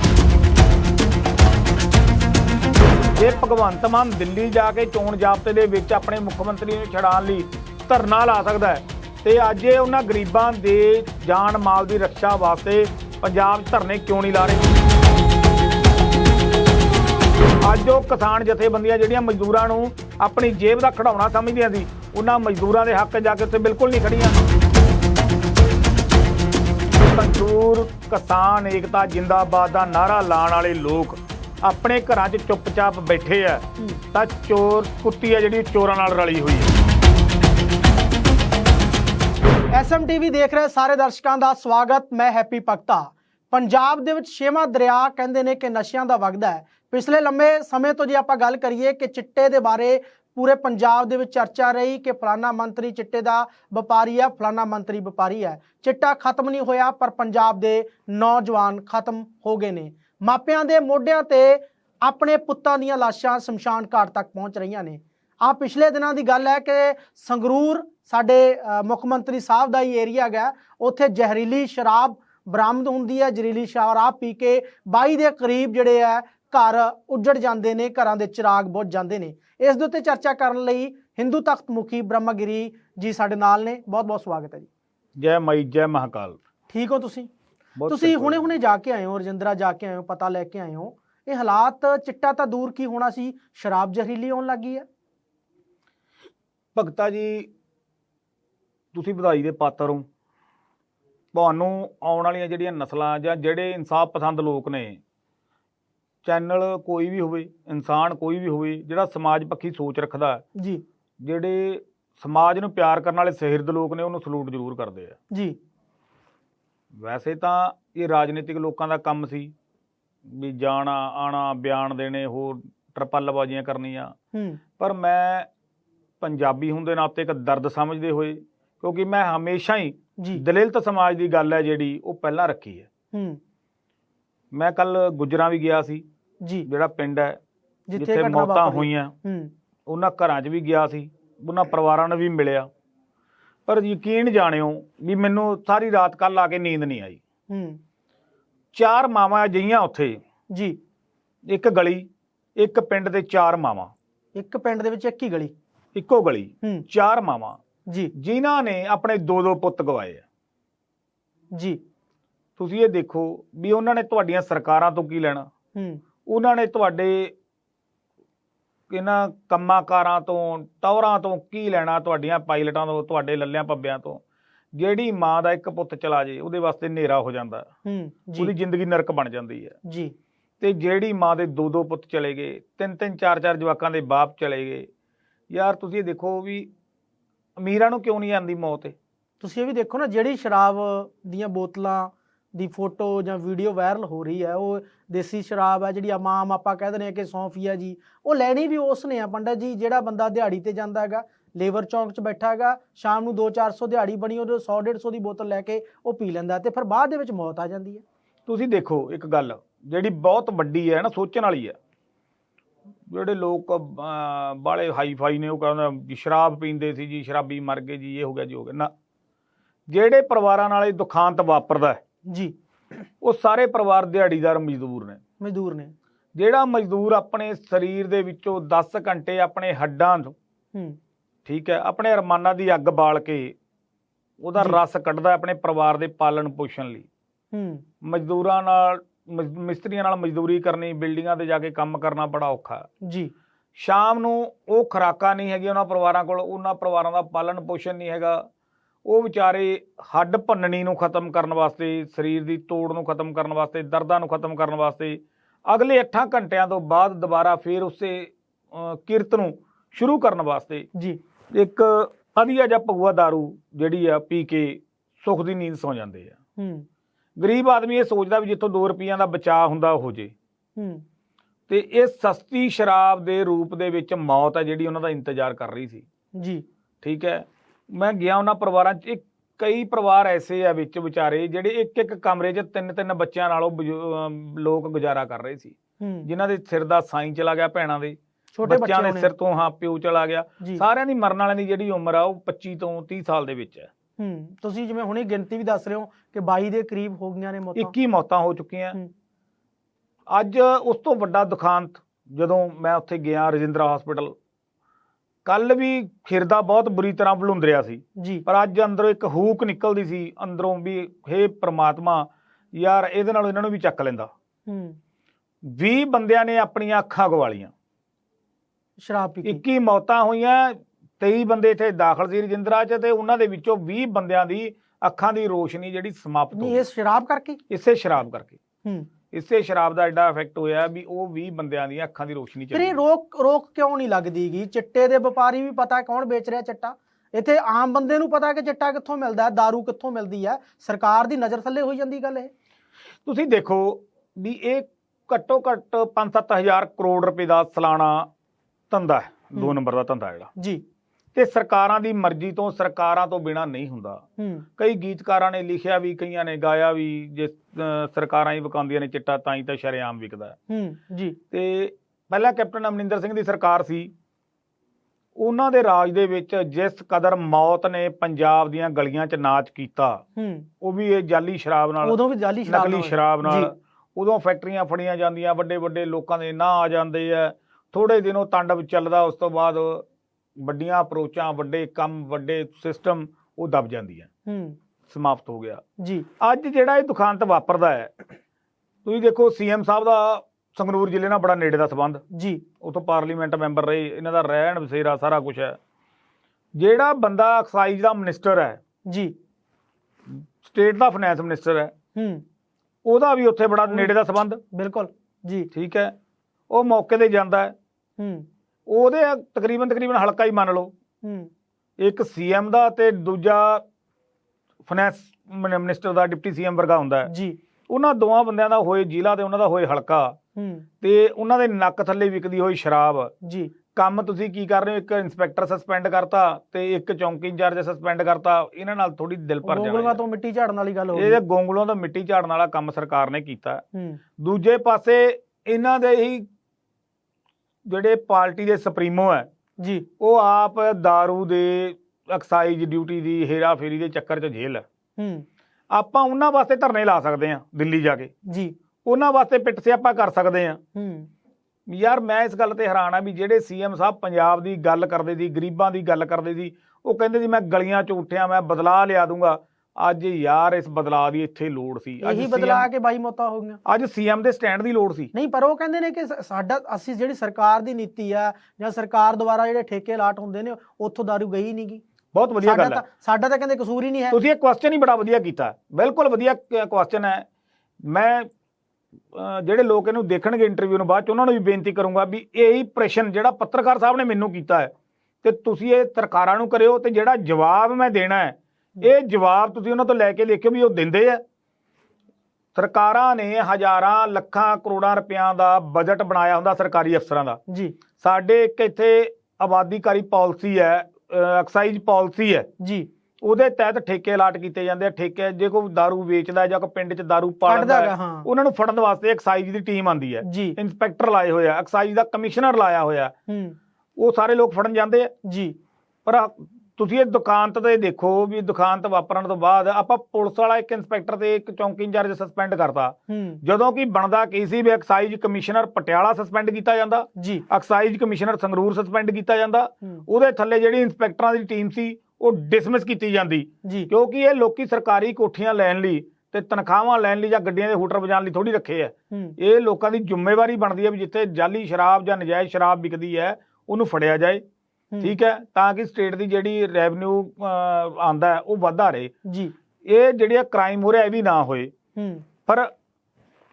ਜੇ ਭਗਵੰਤ ਮਾਨ ਦਿੱਲੀ ਜਾ ਕੇ ਚੋਣ ਜਾਬਤੇ ਦੇ ਵਿੱਚ ਆਪਣੇ ਮੁੱਖ ਮੰਤਰੀ ਨੂੰ ਛਡਾਉਣ ਲਈ ਧਰਨਾ ਲਾ ਸਕਦਾ ਹੈ। ਤੇ ਅੱਜ ਇਹ ਉਹਨਾਂ ਗਰੀਬਾਂ ਦੇ ਜਾਨ ਮਾਲ ਦੀ ਰੱਖਿਆ ਵਾਸਤੇ ਪੰਜਾਬ ਧਰਨੇ ਕਿਉਂ ਨਹੀਂ ਲਾ ਰਹੇ? ਅੱਜ ਉਹ ਕਿਸਾਨ ਜਥੇਬੰਦੀਆਂ ਜਿਹੜੀਆਂ ਮਜ਼ਦੂਰਾਂ ਨੂੰ ਆਪਣੀ ਜੇਬ ਦਾ ਖੜਾਉਣਾ ਸਮਝਦੀਆਂ ਸੀ ਉਹਨਾਂ ਮਜ਼ਦੂਰਾਂ ਦੇ ਹੱਕ ਜਾ ਕੇ ਉੱਥੇ ਬਿਲਕੁਲ ਨਹੀਂ ਖੜੀਆਂ। ਮਜ਼ਦੂਰ ਕਿਸਾਨ ਏਕਤਾ ਜਿੰਦਾਬਾਦ ਦਾ ਨਾਰਾ ਲਾਉਣ ਵਾਲੇ ਲੋਕ ਆਪਣੇ ਘਰਾਂ 'ਚ ਚੁੱਪਚਾਪ ਬੈਠੇ ਆ ਤਾਂ ਚੋਰ ਕੁੱਤੀ ਆ ਜਿਹੜੀ ਚੋਰਾਂ ਨਾਲ ਰਲੀ ਹੋਈ ਹੈ ਐਸਐਮਟੀਵੀ ਦੇਖ ਰਹੇ ਸਾਰੇ ਦਰਸ਼ਕਾਂ ਦਾ ਸਵਾਗਤ। ਮੈਂ ਹੈਪੀ ਪਕਤਾ ਪੰਜਾਬ ਦੇ ਵਿੱਚ ਛੇਵਾਂ ਦਰਿਆ ਕਹਿੰਦੇ ਨੇ ਕਿ ਨਸ਼ਿਆਂ ਦਾ ਵਗਦਾ ਹੈ। ਪਿਛਲੇ ਲੰਮੇ ਸਮੇਂ ਤੋਂ ਜੇ ਆਪਾਂ ਗੱਲ ਕਰੀਏ ਕਿ ਚਿੱਟੇ ਦੇ ਬਾਰੇ ਪੂਰੇ ਪੰਜਾਬ ਦੇ ਵਿੱਚ ਚਰਚਾ ਰਹੀ ਕਿ ਫਲਾਨਾ ਮੰਤਰੀ ਚਿੱਟੇ ਦਾ ਵਪਾਰੀ ਹੈ, ਫਲਾਨਾ ਮੰਤਰੀ ਵਪਾਰੀ ਹੈ। ਚਿੱਟਾ ਖਤਮ ਨਹੀਂ ਹੋਇਆ, ਪਰ ਪੰਜਾਬ ਦੇ ਨੌਜਵਾਨ ਖਤਮ ਹੋ ਗਏ ਨੇ। ਮਾਪਿਆਂ ਦੇ ਮੋਢਿਆਂ ਤੇ ਆਪਣੇ ਪੁੱਤਾਂ ਦੀਆਂ ਲਾਸ਼ਾਂ ਸ਼ਮਸ਼ਾਨ ਘਾਟ ਤੱਕ ਪਹੁੰਚ ਰਹੀਆਂ ਨੇ। ਆ ਪਿਛਲੇ ਦਿਨਾਂ ਦੀ ਗੱਲ ਹੈ ਕਿ ਸੰਗਰੂਰ ਸਾਡੇ ਮੁੱਖ ਮੰਤਰੀ ਸਾਹਿਬ ਦਾ ਹੀ ਏਰੀਆ ਹੈਗਾ। ਉੱਥੇ ਜ਼ਹਿਰੀਲੀ ਸ਼ਰਾਬ ਬਰਾਮਦ ਹੁੰਦੀ ਹੈ ਜ਼ਹਿਰੀਲੀ ਸ਼ਰਾਬ ਪੀ ਕੇ 22 ਦੇ ਕਰੀਬ ਜਿਹੜੇ ਆ ਘਰ ਉੱਜੜ ਜਾਂਦੇ ਨੇ ਘਰਾਂ ਦੇ ਚਿਰਾਗ ਬੁੱਝ ਜਾਂਦੇ ਨੇ। ਇਸ ਦੇ ਉੱਤੇ ਚਰਚਾ ਕਰਨ ਲਈ ਹਿੰਦੂ ਤਖਤ ਮੁਖੀ ਬ੍ਰਹਮਗਿਰੀ ਜੀ ਸਾਡੇ ਨਾਲ ਨੇ। ਬਹੁਤ ਬਹੁਤ ਸਵਾਗਤ ਹੈ ਜੀ। ਜੈ ਮਈ ਜੈ ਮਹਾਕਾਲ। ਠੀਕ ਹੋ ਤੁਸੀਂ? ਤੁਸੀਂ ਹੁਣੇ ਹੁਣੇ ਜਾ ਕੇ ਆਏ ਹੋ ਰਜਿੰਦਰਾ ਜਾ ਕੇ ਆਏ ਹੋ ਪਤਾ ਲੈ ਕੇ ਆਏ ਹੋ। ਇਹ ਹਾਲਾਤ ਚਿੱਟਾ ਤਾਂ ਦੂਰ ਕੀ ਹੋਣਾ ਸੀ? ਸ਼ਰਾਬ ਜ਼ਹਿਰੀਲੀ ਆਉਣ ਲੱਗੀ ਹੈ। ਭਗਤਾ ਜੀ ਤੁਸੀਂ ਵਧਾਈ ਦੇ ਪਾਤਰ ਹੋ। ਤੁਹਾਨੂੰ ਆਉਣ ਵਾਲੀਆਂ ਜਿਹੜੀਆਂ ਨਸਲਾਂ ਜਾਂ ਜਿਹੜੇ ਇਨਸਾਫ ਪਸੰਦ ਲੋਕ ਨੇ ਚੈਨਲ ਕੋਈ ਵੀ ਹੋਵੇ ਇਨਸਾਨ ਕੋਈ ਵੀ ਹੋਵੇ ਜਿਹੜਾ ਸਮਾਜ ਪੱਖੀ ਸੋਚ ਰੱਖਦਾ ਜੀ। ਜਿਹੜੇ ਸਮਾਜ ਨੂੰ ਪਿਆਰ ਕਰਨ ਵਾਲੇ ਸਹਿਰਦ ਲੋਕ ਨੇ ਉਹਨੂੰ ਸਲੂਟ ਜ਼ਰੂਰ ਕਰਦੇ ਆ। ਜੀ। ਵੈਸੇ ਤਾਂ ਇਹ ਰਾਜਨੀਤਿਕ ਲੋਕਾਂ ਦਾ ਕੰਮ ਸੀ ਵੀ ਜਾਣਾ ਆਣਾ ਬਿਆਨ ਦੇਣੇ ਹੋਰ ਟਰਪੱਲਬਾਜ਼ੀਆਂ ਕਰਨੀਆਂ। ਪਰ ਮੈਂ ਪੰਜਾਬੀ ਹੁੰਦੇ ਨਾਤੇ ਇੱਕ ਦਰਦ ਸਮਝਦੇ ਹੋਏ ਕਿਉਂਕਿ ਮੈਂ ਹਮੇਸ਼ਾ ਹੀ ਜੀ। ਦਲਿਤ ਸਮਾਜ ਦੀ ਗੱਲ ਹੈ ਜਿਹੜੀ ਉਹ ਪਹਿਲਾਂ ਰੱਖੀ ਹੈ। ਹੂੰ। ਮੈਂ ਕੱਲ ਗੁਜਰਾਂ ਵੀ ਗਿਆ ਸੀ ਜੀ। ਜਿਹੜਾ ਪਿੰਡ ਹੈ ਜਿੱਥੇ ਮੌਤਾਂ ਹੋਈਆਂ। ਹੂੰ। ਉਹਨਾਂ ਘਰਾਂ 'ਚ ਵੀ ਗਿਆ ਸੀ ਉਹਨਾਂ ਪਰਿਵਾਰਾਂ ਨੂੰ ਵੀ ਮਿਲਿਆ। ਪਰ ਯਕੀਨ ਜਾਣਿਓ ਵੀ ਮੈਨੂੰ ਸਾਰੀ ਰਾਤ ਕੱਲ ਆ ਕੇ ਨੀਂਦ ਨਹੀਂ ਆਈ। ਹੂੰ। ਚਾਰ ਮਾਵਾਂ ਅਜਿਹੀਆਂ ਉੱਥੇ। ਜੀ। ਇੱਕ ਗਲੀ ਇੱਕ ਪਿੰਡ ਦੇ ਚਾਰ ਮਾਵਾਂ। ਇੱਕ ਪਿੰਡ ਦੇ ਵਿੱਚ ਇੱਕ ਹੀ ਗਲੀ। ਇੱਕੋ ਗਲੀ ਹੂੰ। ਚਾਰ ਮਾਵਾਂ। ਜੀ। ਜਿਨ੍ਹਾਂ ਨੇ ਆਪਣੇ ਦੋ ਦੋ ਪੁੱਤ ਗਵਾਏ ਆ। ਜੀ। ਤੁਸੀਂ ਇਹ ਦੇਖੋ ਵੀ ਉਹਨਾਂ ਨੇ ਤੁਹਾਡੀਆਂ ਸਰਕਾਰਾਂ ਤੋਂ ਕੀ ਲੈਣਾ। ਹੂੰ। ਉਹਨਾਂ ਨੇ ਤੁਹਾਡੇ ਇਹਨਾਂ ਕੰਮਾਂ ਕਾਰਾਂ ਤੋਂ ਟੌਰਾਂ ਤੋਂ ਕੀ ਲੈਣਾ ਤੁਹਾਡੀਆਂ ਪਾਇਲਟਾਂ ਤੋਂ ਤੁਹਾਡੇ ਲੱਲਿਆਂ ਪੱਬਿਆਂ ਤੋਂ। ਜਿਹੜੀ ਮਾਂ ਦਾ ਇੱਕ ਪੁੱਤ ਚਲਾ ਜੇ ਉਹਦੇ ਵਾਸਤੇ ਹਨੇਰਾ ਹੋ ਜਾਂਦਾ। ਹੂੰ ਉਹਦੀ ਜੀ ਜ਼ਿੰਦਗੀ ਨਰਕ ਬਣ ਜਾਂਦੀ ਹੈ। ਜੀ। ਤੇ ਜਿਹੜੀ ਮਾਂ ਦੇ ਦੋ ਦੋ ਪੁੱਤ ਚਲੇ ਗਏ ਤਿੰਨ ਤਿੰਨ ਚਾਰ ਚਾਰ ਜਵਾਕਾਂ ਦੇ ਬਾਪ ਚਲੇ ਗਏ ਯਾਰ ਤੁਸੀਂ ਇਹ ਦੇਖੋ ਵੀ ਅਮੀਰਾਂ ਨੂੰ ਕਿਉਂ ਨਹੀਂ ਆਂਦੀ ਮੌਤ ਇਹ? ਤੁਸੀਂ ਇਹ ਵੀ ਦੇਖੋ ਨਾ ਜਿਹੜੀ ਸ਼ਰਾਬ ਦੀਆਂ ਬੋਤਲਾਂ ਦੀ ਫੋਟੋ ਜਾਂ ਵੀਡੀਓ ਵਾਇਰਲ ਹੋ ਰਹੀ ਹੈ ਉਹ ਦੇਸੀ ਸ਼ਰਾਬ ਹੈ ਜਿਹੜੀ ਆਮ ਆਪਾਂ ਕਹਿ ਦਿੰਦੇ ਆ ਕਿ ਸੌਂਫੀ ਹੈ ਜੀ ਉਹ ਲੈਣੀ ਵੀ ਉਸ ਨੇ ਆ ਪੰਡਤ ਜੀ ਜਿਹੜਾ ਬੰਦਾ ਦਿਹਾੜੀ ਤੇ ਜਾਂਦਾ ਹੈਗਾ ਲੇਬਰ ਚੌਂਕ 'ਚ ਬੈਠਾ ਹੈਗਾ ਸ਼ਾਮ ਨੂੰ 2-400 ਦਿਹਾੜੀ ਬਣੀ ਉਹਦੇ 100-150 ਦੀ ਬੋਤਲ ਲੈ ਕੇ ਉਹ ਪੀ ਲੈਂਦਾ ਤੇ ਫਿਰ ਬਾਅਦ ਦੇ ਵਿੱਚ ਮੌਤ ਆ ਜਾਂਦੀ ਹੈ ਤੁਸੀਂ ਦੇਖੋ ਇੱਕ ਗੱਲ ਜਿਹੜੀ ਬਹੁਤ ਵੱਡੀ ਹੈ ਨਾ ਸੋਚਣ ਵਾਲੀ ਹੈ ਜਿਹੜੇ ਲੋਕ ਬਾਲੇ ਹਾਈ ਫਾਈ ਨੇ ਉਹ ਕਹਿੰਦੇ ਸ਼ਰਾਬ ਪੀਂਦੇ ਸੀ ਜੀ ਸ਼ਰਾਬੀ ਮਰ ਗਏ ਜੀ ਇਹ ਹੋ ਗਿਆ ਜੀ ਹੋ ਗਿਆ। ਨਾ ਜਿਹੜੇ ਪਰਿਵਾਰਾਂ ਨਾਲ ਇਹ ਦੁਖਾਂਤ ਵਾਪਰਦਾ ਜੀ। ਉਹ ਸਾਰੇ ਪਰਿਵਾਰ ਦਿਹਾੜੀਦਾਰ ਮਜ਼ਦੂਰ ਨੇ। ਮਜ਼ਦੂਰ ਨੇ। ਜਿਹੜਾ ਮਜ਼ਦੂਰ ਆਪਣੇ ਸਰੀਰ ਦੇ ਵਿੱਚੋਂ 10 ਘੰਟੇ ਆਪਣੇ ਹੱਡਾਂ ਤੋਂ ਹੂੰ। ਠੀਕ ਹੈ ਆਪਣੇ ਅਰਮਾਨਾਂ ਦੀ ਅੱਗ ਬਾਲ ਕੇ ਉਹਦਾ। ਰਸ ਕੱਢਦਾ ਆਪਣੇ ਪਰਿਵਾਰ ਦੇ ਪਾਲਣ ਪੋਸ਼ਣ ਲਈ। ਹੂੰ। ਮਜ਼ਦੂਰਾਂ ਨਾਲ ਮਿਸਤਰੀਆਂ ਨਾਲ ਮਜ਼ਦੂਰੀ ਕਰਨੀ ਬਿਲਡਿੰਗਾਂ ਤੇ ਜਾ ਕੇ ਕੰਮ ਕਰਨਾ ਬੜਾ ਔਖਾ। ਜੀ। ਸ਼ਾਮ ਨੂੰ ਉਹ ਖੁਰਾਕਾਂ ਨਹੀਂ ਹੈਗੀ ਉਹਨਾਂ ਪਰਿਵਾਰਾਂ ਕੋਲ ਉਹਨਾਂ ਪਰਿਵਾਰਾਂ ਦਾ ਪਾਲਣ ਪੋਸ਼ਣ ਨਹੀਂ ਹੈਗਾ। ਉਹ ਵਿਚਾਰੇ ਹੱਡ ਭੰਨਣੀ ਨੂੰ ਖਤਮ ਕਰਨ ਵਾਸਤੇ ਸਰੀਰ ਦੀ ਤੋੜ ਨੂੰ ਖਤਮ ਕਰਨ ਵਾਸਤੇ ਦਰਦਾਂ ਨੂੰ ਖਤਮ ਕਰਨ ਵਾਸਤੇ ਅਗਲੇ 8 ਘੰਟਿਆਂ ਤੋਂ ਬਾਅਦ ਦੁਬਾਰਾ ਫੇਰ ਉਸੇ ਕਿਰਤ ਨੂੰ ਸ਼ੁਰੂ ਕਰਨ ਵਾਸਤੇ ਜੀ। ਇੱਕ ਵਧੀਆ ਜਿਹਾ ਭਗਵਾ दारू ਜਿਹੜੀ ਆ ਪੀ ਕੇ ਸੁੱਖ ਦੀ ਨੀਂਦ ਸੌ ਜਾਂਦੇ ਆ। ਹੂੰ। ਗਰੀਬ ਆਦਮੀ ਇਹ ਸੋਚਦਾ ਵੀ ਜਿੱਥੋਂ 2 ਰੁਪਈਆਂ ਦਾ ਬਚਾਅ ਹੁੰਦਾ ਉਹ ਹੋ ਜੇ। ਹੂੰ। ਤੇ ਇਹ ਸਸਤੀ ਸ਼ਰਾਬ ਦੇ ਰੂਪ ਦੇ ਵਿੱਚ ਮੌਤ ਹੈ ਜਿਹੜੀ ਉਹਨਾਂ ਦਾ ਇੰਤਜ਼ਾਰ ਕਰ ਰਹੀ ਸੀ। ਜੀ। ਠੀਕ ਹੈ। ਮੈਂ ਗਿਆ ਉਹਨਾਂ ਪਰਿਵਾਰਾਂ 'ਚ ਇੱਕ ਕਈ ਪਰਿਵਾਰ ਐਸੇ ਆ ਵਿੱਚ ਵਿਚਾਰੇ ਜਿਹੜੇ ਇੱਕ ਇੱਕ ਕਮਰੇ 'ਚ ਤਿੰਨ ਤਿੰਨ ਬੱਚਿਆਂ ਨਾਲ ਲੋਕ ਗੁਜ਼ਾਰਾ ਕਰ ਰਹੇ ਸੀ। ਜਿਨ੍ਹਾਂ ਦੇ ਸਿਰ ਦਾ ਸਾਈਂ ਚਲਾ ਗਿਆ ਭੈਣਾਂ ਦੇ। ਛੋਟੇ ਬੱਚਿਆਂ ਦੇ ਸਿਰ ਤੋਂ ਹਾਂ ਪਿਓ ਚਲਾ ਗਿਆ। ਸਾਰਿਆਂ ਦੀ ਮਰਨ ਵਾਲਿਆਂ ਦੀ ਜਿਹੜੀ ਉਮਰ ਆ ਉਹ 25 ਤੋਂ 30 ਸਾਲ ਦੇ ਵਿੱਚ ਹੈ। ਹੂੰ। ਤੁਸੀਂ ਜਿਵੇਂ ਹੁਣੇ ਗਿਣਤੀ ਵੀ ਦੱਸ ਰਹੇ ਹੋ ਕਿ 22 ਦੇ ਕਰੀਬ ਹੋ ਗਈਆਂ ਨੇ ਮੌਤਾਂ। 21 ਮੌਤਾਂ ਹੋ ਚੁੱਕੀਆਂ। ਅੱਜ ਉਸ ਤੋਂ ਵੱਡਾ ਦੁਖਾਂਤ ਜਦੋਂ ਮੈਂ ਉੱਥੇ ਗਿਆ ਰਜਿੰਦਰਾ ਹਸਪੀਟਲ ਕੱਲ ਵੀ ਖਿਰਦਾ ਬਹੁਤ ਬੁਰੀ ਤਰ੍ਹਾਂ ਭਲੁੰਦਰਿਆ ਸੀ। ਜੀ। ਪਰ ਅੱਜ ਅੰਦਰੋਂ ਇੱਕ ਹੂਕ ਨਿਕਲਦੀ ਸੀ ਅੰਦਰੋਂ ਵੀ ਹੇ ਪ੍ਰਮਾਤਮਾ ਯਾਰ ਇਹਦੇ ਨਾਲ ਇਹਨਾਂ ਨੂੰ ਵੀ ਚੱਕ ਲੈਂਦਾ। ਹੂੰ। 20 ਬੰਦਿਆਂ ਨੇ ਆਪਣੀਆਂ ਅੱਖਾਂ ਗਵਾਲੀਆਂ। ਸ਼ਰਾਬ ਪੀ ਕੇ 21 ਮੌਤਾਂ ਹੋਈਆਂ 23 ਬੰਦੇ ਇੱਥੇ ਦਾਖਲ ਸੀ ਰਜਿੰਦਰਾ 'ਚ ਤੇ ਉਹਨਾਂ ਦੇ ਵਿੱਚੋਂ 20 ਬੰਦਿਆਂ ਦੀ ਅੱਖਾਂ ਦੀ ਰੋਸ਼ਨੀ ਜਿਹੜੀ ਸਮਾਪਤ ਹੋ ਨਹੀਂ ਗਈ। ਇਹ ਸ਼ਰਾਬ ਕਰਕੇ? ਇਸੇ ਸ਼ਰਾਬ ਕਰਕੇ। ਹੂੰ। ਇਸੇ ਸ਼ਰਾਬ ਦਾ ਐਡਾ ਇਫੈਕਟ ਹੋਇਆ ਵੀ ਉਹ 20 ਬੰਦਿਆਂ ਦੀਆਂ ਅੱਖਾਂ ਦੀ ਰੋਸ਼ਨੀ ਫਿਰ ਚਲੀ। ਇਹ। ਰੋਕ ਰੋਕ ਕਿਉਂ ਨਹੀਂ ਲੱਗਦੀਗੀ? ਚਿੱਟੇ ਦੇ ਵਪਾਰੀ ਵੀ ਪਤਾ ਕੌਣ ਵੇਚ ਰਿਹਾ ਚਿੱਟਾ? ਇੱਥੇ ਆਮ ਬੰਦੇ ਨੂੰ ਪਤਾ ਕਿ ਚਿੱਟਾ ਕਿੱਥੋਂ ਮਿਲਦਾ ਹੈ दारू ਕਿੱਥੋਂ ਮਿਲਦੀ ਹੈ? ਸਰਕਾਰ ਦੀ ਨਜ਼ਰ ਥੱਲੇ ਹੋਈ ਜਾਂਦੀ ਗੱਲ ਇਹ। ਤੁਸੀਂ ਦੇਖੋ ਵੀ ਇਹ ਘੱਟੋ ਘੱਟ 5-7000 ਕਰੋੜ ਰੁਪਏ ਦਾ ਸਾਲਾਨਾ ਧੰਦਾ ਹੈ। ਦੋ ਹੂੰ। ਨੰਬਰ ਦਾ ਧੰਦਾ ਜਿਹੜਾ। ਜੀ। ਤੇ ਸਰਕਾਰਾਂ ਦੀ ਮਰਜ਼ੀ ਤੋਂ ਸਰਕਾਰਾਂ ਤੋਂ ਬਿਨਾ ਨਹੀਂ ਹੁੰਦਾ। ਕਈ ਗੀਤਕਾਰਾਂ ਨੇ ਲਿਖਿਆ ਵੀ ਕਈਆਂ ਨੇ ਗਾਇਆ ਵੀ ਜੇ ਸਰਕਾਰਾਂ ਹੀ ਵਿਕਾਉਂਦੀਆਂ ਨੇ ਚਿੱਟਾ ਤਾਂ ਹੀ ਤਾਂ ਸ਼ਰੇਆਮ ਵਿਕਦਾ। ਹੈ। ਜੀ। ਤੇ ਪਹਿਲਾਂ ਕੈਪਟਨ ਅਮਰਿੰਦਰ ਸਿੰਘ ਦੀ ਸਰਕਾਰ ਸੀ। ਉਹਨਾਂ ਦੇ ਰਾਜ ਦੇ ਵਿੱਚ ਜਿਸ ਕਦਰ ਮੌਤ ਨੇ ਪੰਜਾਬ ਦੀਆਂ ਗਲੀਆਂ 'ਚ ਨਾਚ ਕੀਤਾ ਉਹ ਵੀ ਇਹ ਜਾਲੀ ਸ਼ਰਾਬ ਨਾਲ ਉਦੋਂ ਵੀ ਜਾਲੀ ਸ਼ਰਾਬ ਨਾਲ। ਸ਼ਰਾਬ। ਨਾਲ ਉਦੋਂ ਫੈਕਟਰੀਆਂ ਫੜੀਆਂ ਜਾਂਦੀਆਂ ਵੱਡੇ ਵੱਡੇ ਲੋਕਾਂ ਦੇ ਨਾਂ ਆ ਜਾਂਦੇ ਆ। ਥੋੜੇ ਦਿਨੋਂ ਤਾਂਡਵ ਚੱਲਦਾ ਉਸ ਤੋਂ ਬਾਅਦ ਵੱਡੀਆਂ ਅਪਰੋਚਾਂ ਵੱਡੇ ਕੰਮ ਵੱਡੇ ਸਿਸਟਮ ਉਹ ਦਬ ਜਾਂਦੀਆਂ। ਹੂੰ। ਸਮਾਪਤ ਹੋ ਗਿਆ। ਜੀ। ਅੱਜ ਜਿਹੜਾ ਇਹ ਦੁਖਾਂਤ ਵਾਪਰਦਾ ਹੈ ਤੁਸੀਂ ਦੇਖੋ ਸੀਐਮ ਸਾਹਿਬ ਦਾ ਸੰਗਰੂਰ ਜ਼ਿਲ੍ਹੇ ਨਾਲ ਬੜਾ ਨੇੜੇ ਦਾ ਸੰਬੰਧ। ਜੀ। ਉਥੋਂ ਪਾਰਲੀਮੈਂਟ ਮੈਂਬਰ ਰਹੇ ਇਹਨਾਂ ਦਾ ਰਹਿਣ ਬਸੇਰਾ ਸਾਰਾ ਕੁਝ ਹੈ। ਜਿਹੜਾ ਬੰਦਾ ਐਕਸਾਈਜ਼ ਦਾ ਮਿਨਿਸਟਰ ਹੈ ਜੀ। ਸਟੇਟ ਦਾ ਫਾਈਨੈਂਸ ਮਿਨਿਸਟਰ ਹੈ ਹੂੰ। ਉਹਦਾ ਵੀ ਉੱਥੇ ਬੜਾ ਨੇੜੇ ਦਾ ਸੰਬੰਧ। ਬਿਲਕੁਲ ਜੀ। ਠੀਕ ਹੈ। ਉਹ ਮੌਕੇ ਤੇ ਜਾਂਦਾ ਹੈ। ਹੂੰ। ਉਹਦੇ ਤਕਰੀਬਨ ਤਕਰੀਬਨ ਹਲਕਾ ਹੀ ਮੰਨ ਲਓ। ਹੂੰ। ਇੱਕ ਸੀਐਮ ਦਾ ਤੇ ਦੂਜਾ ਫਾਈਨੈਂਸ ਮਿਨਿਸਟਰ ਦਾ ਡਿਪਟੀ ਸੀਐਮ ਵਰਗਾ ਹੁੰਦਾ ਹੈ। ਜੀ। ਉਹਨਾਂ ਦੋਵਾਂ ਬੰਦਿਆਂ ਦਾ ਹੋਏ ਜ਼ਿਲ੍ਹਾ ਤੇ ਉਹਨਾਂ ਦਾ ਹੋਏ ਹਲਕਾ। ਹੂੰ। ਤੇ ਉਹਨਾਂ ਦੇ ਨੱਕ ਥੱਲੇ ਵਿਕਦੀ ਹੋਈ ਸ਼ਰਾਬ। ਜੀ। ਕੰਮ ਤੁਸੀਂ ਕੀ ਕਰ ਰਹੇ ਹੋ? ਇੱਕ ਇੰਸਪੈਕਟਰ ਸਸਪੈਂਡ ਕਰਤਾ ਤੇ ਇੱਕ ਚੌਂਕੀ ਇੰਚਾਰਜ ਸਸਪੈਂਡ ਕਰਤਾ। ਇਹਨਾਂ ਨਾਲ ਥੋੜੀ ਦਿਲ ਭਰ ਜਾਣਾ। ਤੋਂ ਮਿੱਟੀ ਝਾੜਨ ਵਾਲੀ ਗੱਲ ਹੋ ਗਈ। ਇਹ ਗੋਂਗਲੋਂ ਤੋਂ ਮਿੱਟੀ ਝਾੜਨ ਵਾਲਾ ਕੰਮ ਸਰਕਾਰ ਨੇ ਕੀਤਾ। ਦੂਜੇ ਪਾਸੇ ਇਹਨਾਂ ਦੇ ਹੀ ਜਿਹੜੇ ਪਾਰਟੀ ਦੇ ਸੁਪਰੀਮੋ ਹੈ ਜੀ। ਉਹ ਆਪ दारू ਦੇ ਐਕਸਾਈਜ਼ ਡਿਊਟੀ ਦੀ ਹੇਰਾ ਫੇਰੀ ਦੇ ਚੱਕਰ 'ਚ ਜੇਲ੍ਹ ਹੈ। ਹੂੰ। ਆਪਾਂ ਉਹਨਾਂ ਵਾਸਤੇ ਧਰਨੇ ਲਾ ਸਕਦੇ ਹਾਂ ਦਿੱਲੀ ਜਾ ਕੇ। ਜੀ। ਉਹਨਾਂ ਵਾਸਤੇ ਪਿੱਟ ਸਿਆਪਾ ਕਰ ਸਕਦੇ ਹਾਂ। ਹੂੰ। ਯਾਰ ਮੈਂ ਇਸ ਗੱਲ ਤੇ ਹੈਰਾਨ ਆ ਵੀ ਜਿਹੜੇ ਸੀਐਮ ਸਾਹਿਬ ਪੰਜਾਬ ਦੀ ਗੱਲ ਕਰਦੇ ਸੀ ਗਰੀਬਾਂ ਦੀ ਗੱਲ ਕਰਦੇ ਸੀ ਉਹ ਕਹਿੰਦੇ ਸੀ ਮੈਂ ਗਲੀਆਂ 'ਚ ਉੱਠਿਆ ਮੈਂ ਬਦਲਾ ਲਿਆ ਦੂੰਗਾ। ਅੱਜ ਯਾਰ ਇਸ ਬਦਲਾਅ ਦੀ ਇੱਥੇ ਲੋੜ ਸੀ। ਅੱਜ ਇਹੀ ਬਦਲਾ ਕੇ ਬਾਈ ਮੌਤਾਂ ਹੋ ਗਈਆਂ। ਅੱਜ ਸੀਐਮ ਦੇ ਸਟੈਂਡ ਦੀ ਲੋੜ ਸੀ। ਨਹੀਂ ਪਰ ਉਹ ਕਹਿੰਦੇ ਨੇ ਕਿ ਸ- ਸਾਡਾ ਅਸੀਂ ਜਿਹੜੀ ਸਰਕਾਰ ਦੀ ਨੀਤੀ ਆ ਜਾਂ ਸਰਕਾਰ ਦੁਆਰਾ ਜਿਹੜੇ ਠੇਕੇ ਲਾਟ ਹੁੰਦੇ ਨੇ ਉੱਥੋਂ ਦਾਰੂ ਗਈ ਨਹੀਂਗੀ ਬਹੁਤ ਵਧੀਆ ਸਾਡਾ ਗੱਲ ਹੈ। ਸਾਡਾ ਤਾਂ ਕਹਿੰਦੇ ਕਸੂਰ ਹੀ ਨਹੀਂ ਹੈ। ਤੁਸੀਂ ਇਹ ਕੁਐਸਚਨ ਹੀ ਬੜਾ ਵਧੀਆ ਕੀਤਾ। ਬਿਲਕੁਲ ਵਧੀਆ ਕੁਐਸਚਨ ਹੈ। ਮੈਂ ਅਹ, ਜਿਹੜੇ ਲੋਕ ਇਹਨੂੰ ਦੇਖਣਗੇ ਇੰਟਰਵਿਊ ਨੂੰ ਬਾਅਦ ਚ ਉਹਨਾਂ ਨੂੰ ਵੀ ਬੇਨਤੀ ਕਰੂੰਗਾ ਵੀ ਇਹੀ ਪ੍ਰਸ਼ਨ ਜਿਹੜਾ ਪੱਤਰਕਾਰ ਸਾਹਿਬ ਨੇ ਮੈਨੂੰ ਕੀਤਾ ਹੈ ਤੇ ਤੁਸੀਂ ਇਹ ਸਰਕਾਰਾਂ ਨੂੰ ਕਰਿਓ ਤੇ ਜਿਹੜਾ ਜਵਾਬ ਮੈਂ ਦੇਣਾ ਹੈ ਇਹ ਜਵਾਬ ਤੁਸੀਂ ਉਹਨਾਂ ਤੋਂ ਲੈ ਕੇ ਦੇਖਿਓ ਵੀ ਉਹ ਦਿੰਦੇ ਆ ਸਰਕਾਰਾਂ ਨੇ ਹਜ਼ਾਰਾਂ ਲੱਖਾਂ ਕਰੋੜਾਂ ਰੁਪਇਆਂ ਦਾ ਬਜਟ ਬਣਾਇਆ ਹੁੰਦਾ ਸਰਕਾਰੀ ਅਫਸਰਾਂ ਦਾ ਜੀ ਸਾਡੇ ਇੱਕ ਇੱਥੇ ਆਬਾਦੀਕਾਰੀ ਪਾਲਿਸੀ ਹੈ ਐਕਸਾਈਜ਼ ਪਾਲਿਸੀ ਹੈ ਜੀ ਉਹਦੇ ਤਹਿਤ ਠੇਕੇ ਅਲਾਟ ਕੀਤੇ ਜਾਂਦੇ ਆ ਠੇਕੇ ਜੇ ਕੋਈ दारू ਵੇਚਦਾ ਹੈ ਜਾਂ ਕੋਈ ਪਿੰਡ 'ਚ दारू ਪਾੜਦਾ ਕੱਢਦਾ ਹੈਗਾ ਹੈ ਹਾਂ ਉਹਨਾਂ ਨੂੰ ਫੜਨ ਵਾਸਤੇ ਐਕਸਾਈਜ਼ ਦੀ ਟੀਮ ਆਂਦੀ ਹੈ ਜੀ ਇੰਸਪੈਕਟਰ ਲਾਏ ਹੋਏ ਆ ਐਕਸਾਈਜ਼ ਦਾ ਕਮਿਸ਼ਨਰ ਲਾਇਆ ਹੋਇਆ ਹੂੰ ਉਹ ਸਾਰੇ ਲੋਕ ਫੜਨ ਜਾਂਦੇ ਆ ਜੀ ਪਰ ਤੁਸੀਂ ਇਹ ਦੁਕਾਨ ਤੇ ਦੇਖੋ ਵੀ ਦੁਕਾਨ ਤੇ ਵਾਪਰਨ ਤੋਂ ਬਾਅਦ ਆਪਾਂ ਪੁਲਿਸ ਵਾਲਾ ਇੱਕ ਇੰਸਪੈਕਟਰ ਤੇ ਇੱਕ ਚੌਂਕੀ ਇੰਚਾਰਜ ਸਸਪੈਂਡ ਕਰਤਾ। ਜਦੋਂ ਕਿ ਬਣਦਾ ਕੀ ਸੀ ਵੀ ਐਕਸਾਈਜ਼ ਕਮਿਸ਼ਨਰ ਪਟਿਆਲਾ ਸਸਪੈਂਡ ਕੀਤਾ ਜਾਂਦਾ ਜੀ। ਐਕਸਾਈਜ਼ ਕਮਿਸ਼ਨਰ ਸੰਗਰੂਰ ਸਸਪੈਂਡ ਕੀਤਾ ਜਾਂਦਾ। ਉਹਦੇ ਥੱਲੇ ਜਿਹੜੀ ਇੰਸਪੈਕਟਰਾਂ ਦੀ ਟੀਮ ਸੀ ਉਹ ਡਿਸਮਿਸ ਕੀਤੀ ਜਾਂਦੀ। ਕਿਉਂਕਿ ਇਹ ਲੋਕੀ ਸਰਕਾਰੀ ਕੋਠੀਆਂ ਲੈਣ ਲਈ ਤੇ ਤਨਖਾਹਾਂ ਲੈਣ ਲਈ ਜਾਂ ਗੱਡੀਆਂ ਦੇ ਹੂਟਰ ਵਜਾਉਣ ਲਈ ਥੋੜੀ ਰੱਖੇ ਆ। ਇਹ ਲੋਕਾਂ ਦੀ ਜ਼ਿੰਮੇਵਾਰੀ ਬਣਦੀ ਹੈ ਵੀ ਜਿੱਥੇ ਜਾਲੀ ਸ਼ਰਾਬ ਜਾਂ ਨਜਾਇਜ਼ ਸ਼ਰਾਬ ਵਿਕਦੀ ਹੈ ਉਹਨੂੰ ਫੜਿਆ ਜਾਏ। ਠੀਕ ਹੈ ਤਾਂ ਕਿ ਸਟੇਟ ਦੀ ਜਿਹੜੀ ਰੈਵਨਿਊ ਆਂਦਾ ਹੈ ਉਹ ਵਧਾ ਰਹੇ। ਜੀ। ਇਹ ਜਿਹੜੇ ਕ੍ਰਾਈਮ ਹੋ ਰਿਹਾ ਇਹ ਵੀ ਨਾ ਹੋਏ। ਹੂੰ। ਪਰ